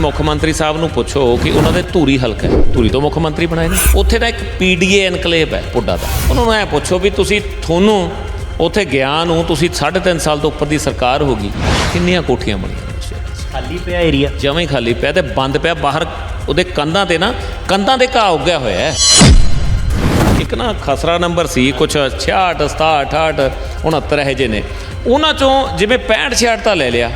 ਮੁੱਖ ਮੰਤਰੀ ਸਾਹਿਬ ਨੂੰ ਪੁੱਛੋ ਕਿ ਉਹਨਾਂ ਦੇ ਧੂਰੀ ਹਲਕਾ ਹੈ। ਧੂਰੀ ਤੋਂ ਮੁੱਖ ਮੰਤਰੀ ਬਣਾਏ ਨੇ। ਉੱਥੇ ਦਾ ਇੱਕ ਪੀਡੀਏ ਐਨਕਲੇਵ ਹੈ ਪੁੱਡਾ ਦਾ। ਉਹਨਾਂ ਨੂੰ ਐ ਪੁੱਛੋ ਵੀ ਤੁਸੀਂ ਤੁਹਾਨੂੰ ਉੱਥੇ ਗਿਆ ਨੂੰ ਤੁਸੀਂ 3.5 ਸਾਲ ਤੋਂ ਉੱਪਰ ਦੀ ਸਰਕਾਰ ਹੋ ਗਈ ਕਿੰਨੀਆਂ ਕੋਠੀਆਂ ਬਣੀਆਂ? ਖਾਲੀ ਪਿਆ ਏਰੀਆ ਜਮਾਂ ਹੀ ਖਾਲੀ ਪਿਆ ਤੇ ਬੰਦ ਪਿਆ ਬਾਹਰ ਉਹਦੇ ਕੰਧਾਂ ਤੇ ਨਾ ਕੰਧਾਂ ਦੇ ਘਾਹ ਉੱਗਿਆ ਹੋਇਆ ਹੈ। ਇੱਕ ਨਾ ਖਸਰਾ ਨੰਬਰ ਸੀ ਕੁਛ 66 67 68 69 ਇਹ ਜੇ ਨੇ। ਉਹਨਾਂ ਚੋਂ ਜਿਵੇਂ 65 66 ਤਾਂ ਲੈ ਲਿਆ।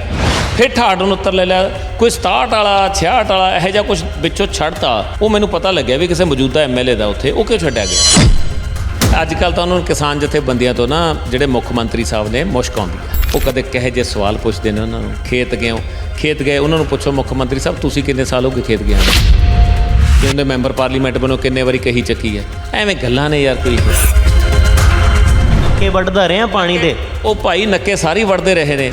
ਫਿਰ 68 69 ਲੈ ਲਿਆ। ਕੋਈ 67 ਵਾਲਾ 66 ਵਾਲਾ ਇਹੋ ਜਿਹਾ ਕੁਝ ਵਿੱਚੋਂ ਛੱਡਤਾ। ਉਹ ਮੈਨੂੰ ਪਤਾ ਲੱਗਿਆ ਵੀ ਕਿਸੇ ਮੌਜੂਦਾ ਐਮਐਲਏ ਦਾ ਉੱਥੇ ਉਹ ਕਿਉਂ ਛੱਡਿਆ ਗਿਆ? ਅੱਜ ਕੱਲ ਤਾਂ ਉਹਨਾਂ ਨੂੰ ਕਿਸਾਨ ਜਥੇਬੰਦੀਆਂ ਤੋਂ ਨਾ ਜਿਹੜੇ ਮੁੱਖ ਮੰਤਰੀ ਸਾਹਿਬ ਨੇ ਮੁਸ਼ਕ ਆਉਂਦੀ ਹੈ ਉਹ ਕਦੇ ਕਹੇ ਜੇ ਸਵਾਲ ਪੁੱਛਦੇ ਨੇ ਉਹਨਾਂ ਨੂੰ ਖੇਤ ਗਏ ਹੋ ਖੇਤ ਗਏ ਉਹਨਾਂ ਨੂੰ ਪੁੱਛੋ ਮੁੱਖ ਮੰਤਰੀ ਸਾਹਿਬ ਤੁਸੀਂ ਕਿੰਨੇ ਸਾਲ ਹੋ ਗਏ ਖੇਤ ਗਏ ਨੂੰ ਉਹਦੇ ਮੈਂਬਰ ਪਾਰਲੀਮੈਂਟ ਬਣੋ ਕਿੰਨੇ ਵਾਰੀ ਕਹੀ ਚੱਕੀ ਹੈ? ਐਵੇਂ ਗੱਲਾਂ ਨੇ ਯਾਰ ਕੋਈ। ਕੇ ਵੱਢਦਾ ਰਹੇ ਆ ਪਾਣੀ ਦੇ। ਉਹ ਭਾਈ ਨੱਕੇ ਸਾਰੀ ਵੜਦੇ ਰਹੇ ਨੇ।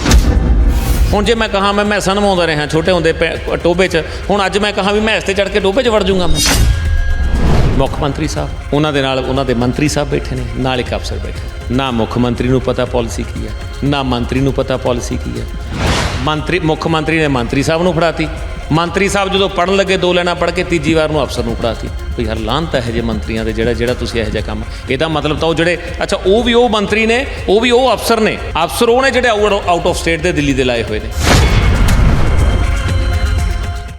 ਹੁਣ ਜੇ ਮੈਂ ਕਹਾਂ ਮੈਂ ਮੈਸਾਂ ਨਵਾਉਂਦਾ ਰਿਹਾ, ਛੋਟੇ ਹੁੰਦੇ ਪੈ- ਟੋਬੇ 'ਚ, ਹੁਣ ਅੱਜ ਮੈਂ ਕਹਾਂ ਵੀ ਮੈਂ ਇਸ ਤੇ ਚੜ ਕੇ ਟੋਬੇ 'ਚ ਵੜ ਜਾਊਂਗਾ ਮੈਂ। ਮੁੱਖ ਮੰਤਰੀ ਸਾਹਿਬ, ਉਹਨਾਂ ਦੇ ਨਾਲ ਉਹਨਾਂ ਦੇ ਮੰਤਰੀ ਸਾਹਿਬ ਬੈਠੇ ਨੇ, ਨਾਲ ਇੱਕ ਅਫਸਰ ਬੈਠੇ। ਨਾ ਮੁੱਖ ਮੰਤਰੀ ਨੂੰ ਪਤਾ ਪਾਲਿਸੀ ਕੀ ਹੈ, ਨਾ ਮੰਤਰੀ ਨੂੰ ਪਤਾ ਪਾਲਿਸੀ ਕੀ ਹੈ। ਮੰਤਰੀ ਮੁੱਖ ਮੰਤਰੀ ਨੇ ਮੰਤਰੀ ਸਾਹਿਬ ਨੂੰ ਫੜਾਤੀ। ਮੰਤਰੀ ਸਾਹਿਬ ਜਦੋਂ ਪੜਨ ਲੱਗੇ, ਦੋ ਲੈਣਾ ਪੜ ਕੇ ਤੀਜੀ ਵਾਰ ਨੂੰ ਅਫਸਰ ਨੂੰ ਫੜਾਤੀ ਕੋਈ ਹਰ ਲਾਂਤ ਹੈ ਜੇ ਮੰਤਰੀਆਂ ਦੇ, ਜਿਹੜਾ ਜਿਹੜਾ ਤੁਸੀਂ ਇਹੋ ਜਿਹਾ ਕੰਮ ਇਹਦਾ ਮਤਲਬ ਤਾਂ ਉਹ ਜਿਹੜੇ ਅੱਛਾ, ਉਹ ਵੀ ਉਹ ਮੰਤਰੀ ਨੇ, ਉਹ ਵੀ ਉਹ ਅਫਸਰ ਨੇ। ਅਫਸਰ ਉਹ ਨੇ ਜਿਹੜੇ ਆਊਟ ਆਫ ਸਟੇਟ ਦੇ ਦਿੱਲੀ ਦੇ ਲਾਏ ਹੋਏ ਨੇ।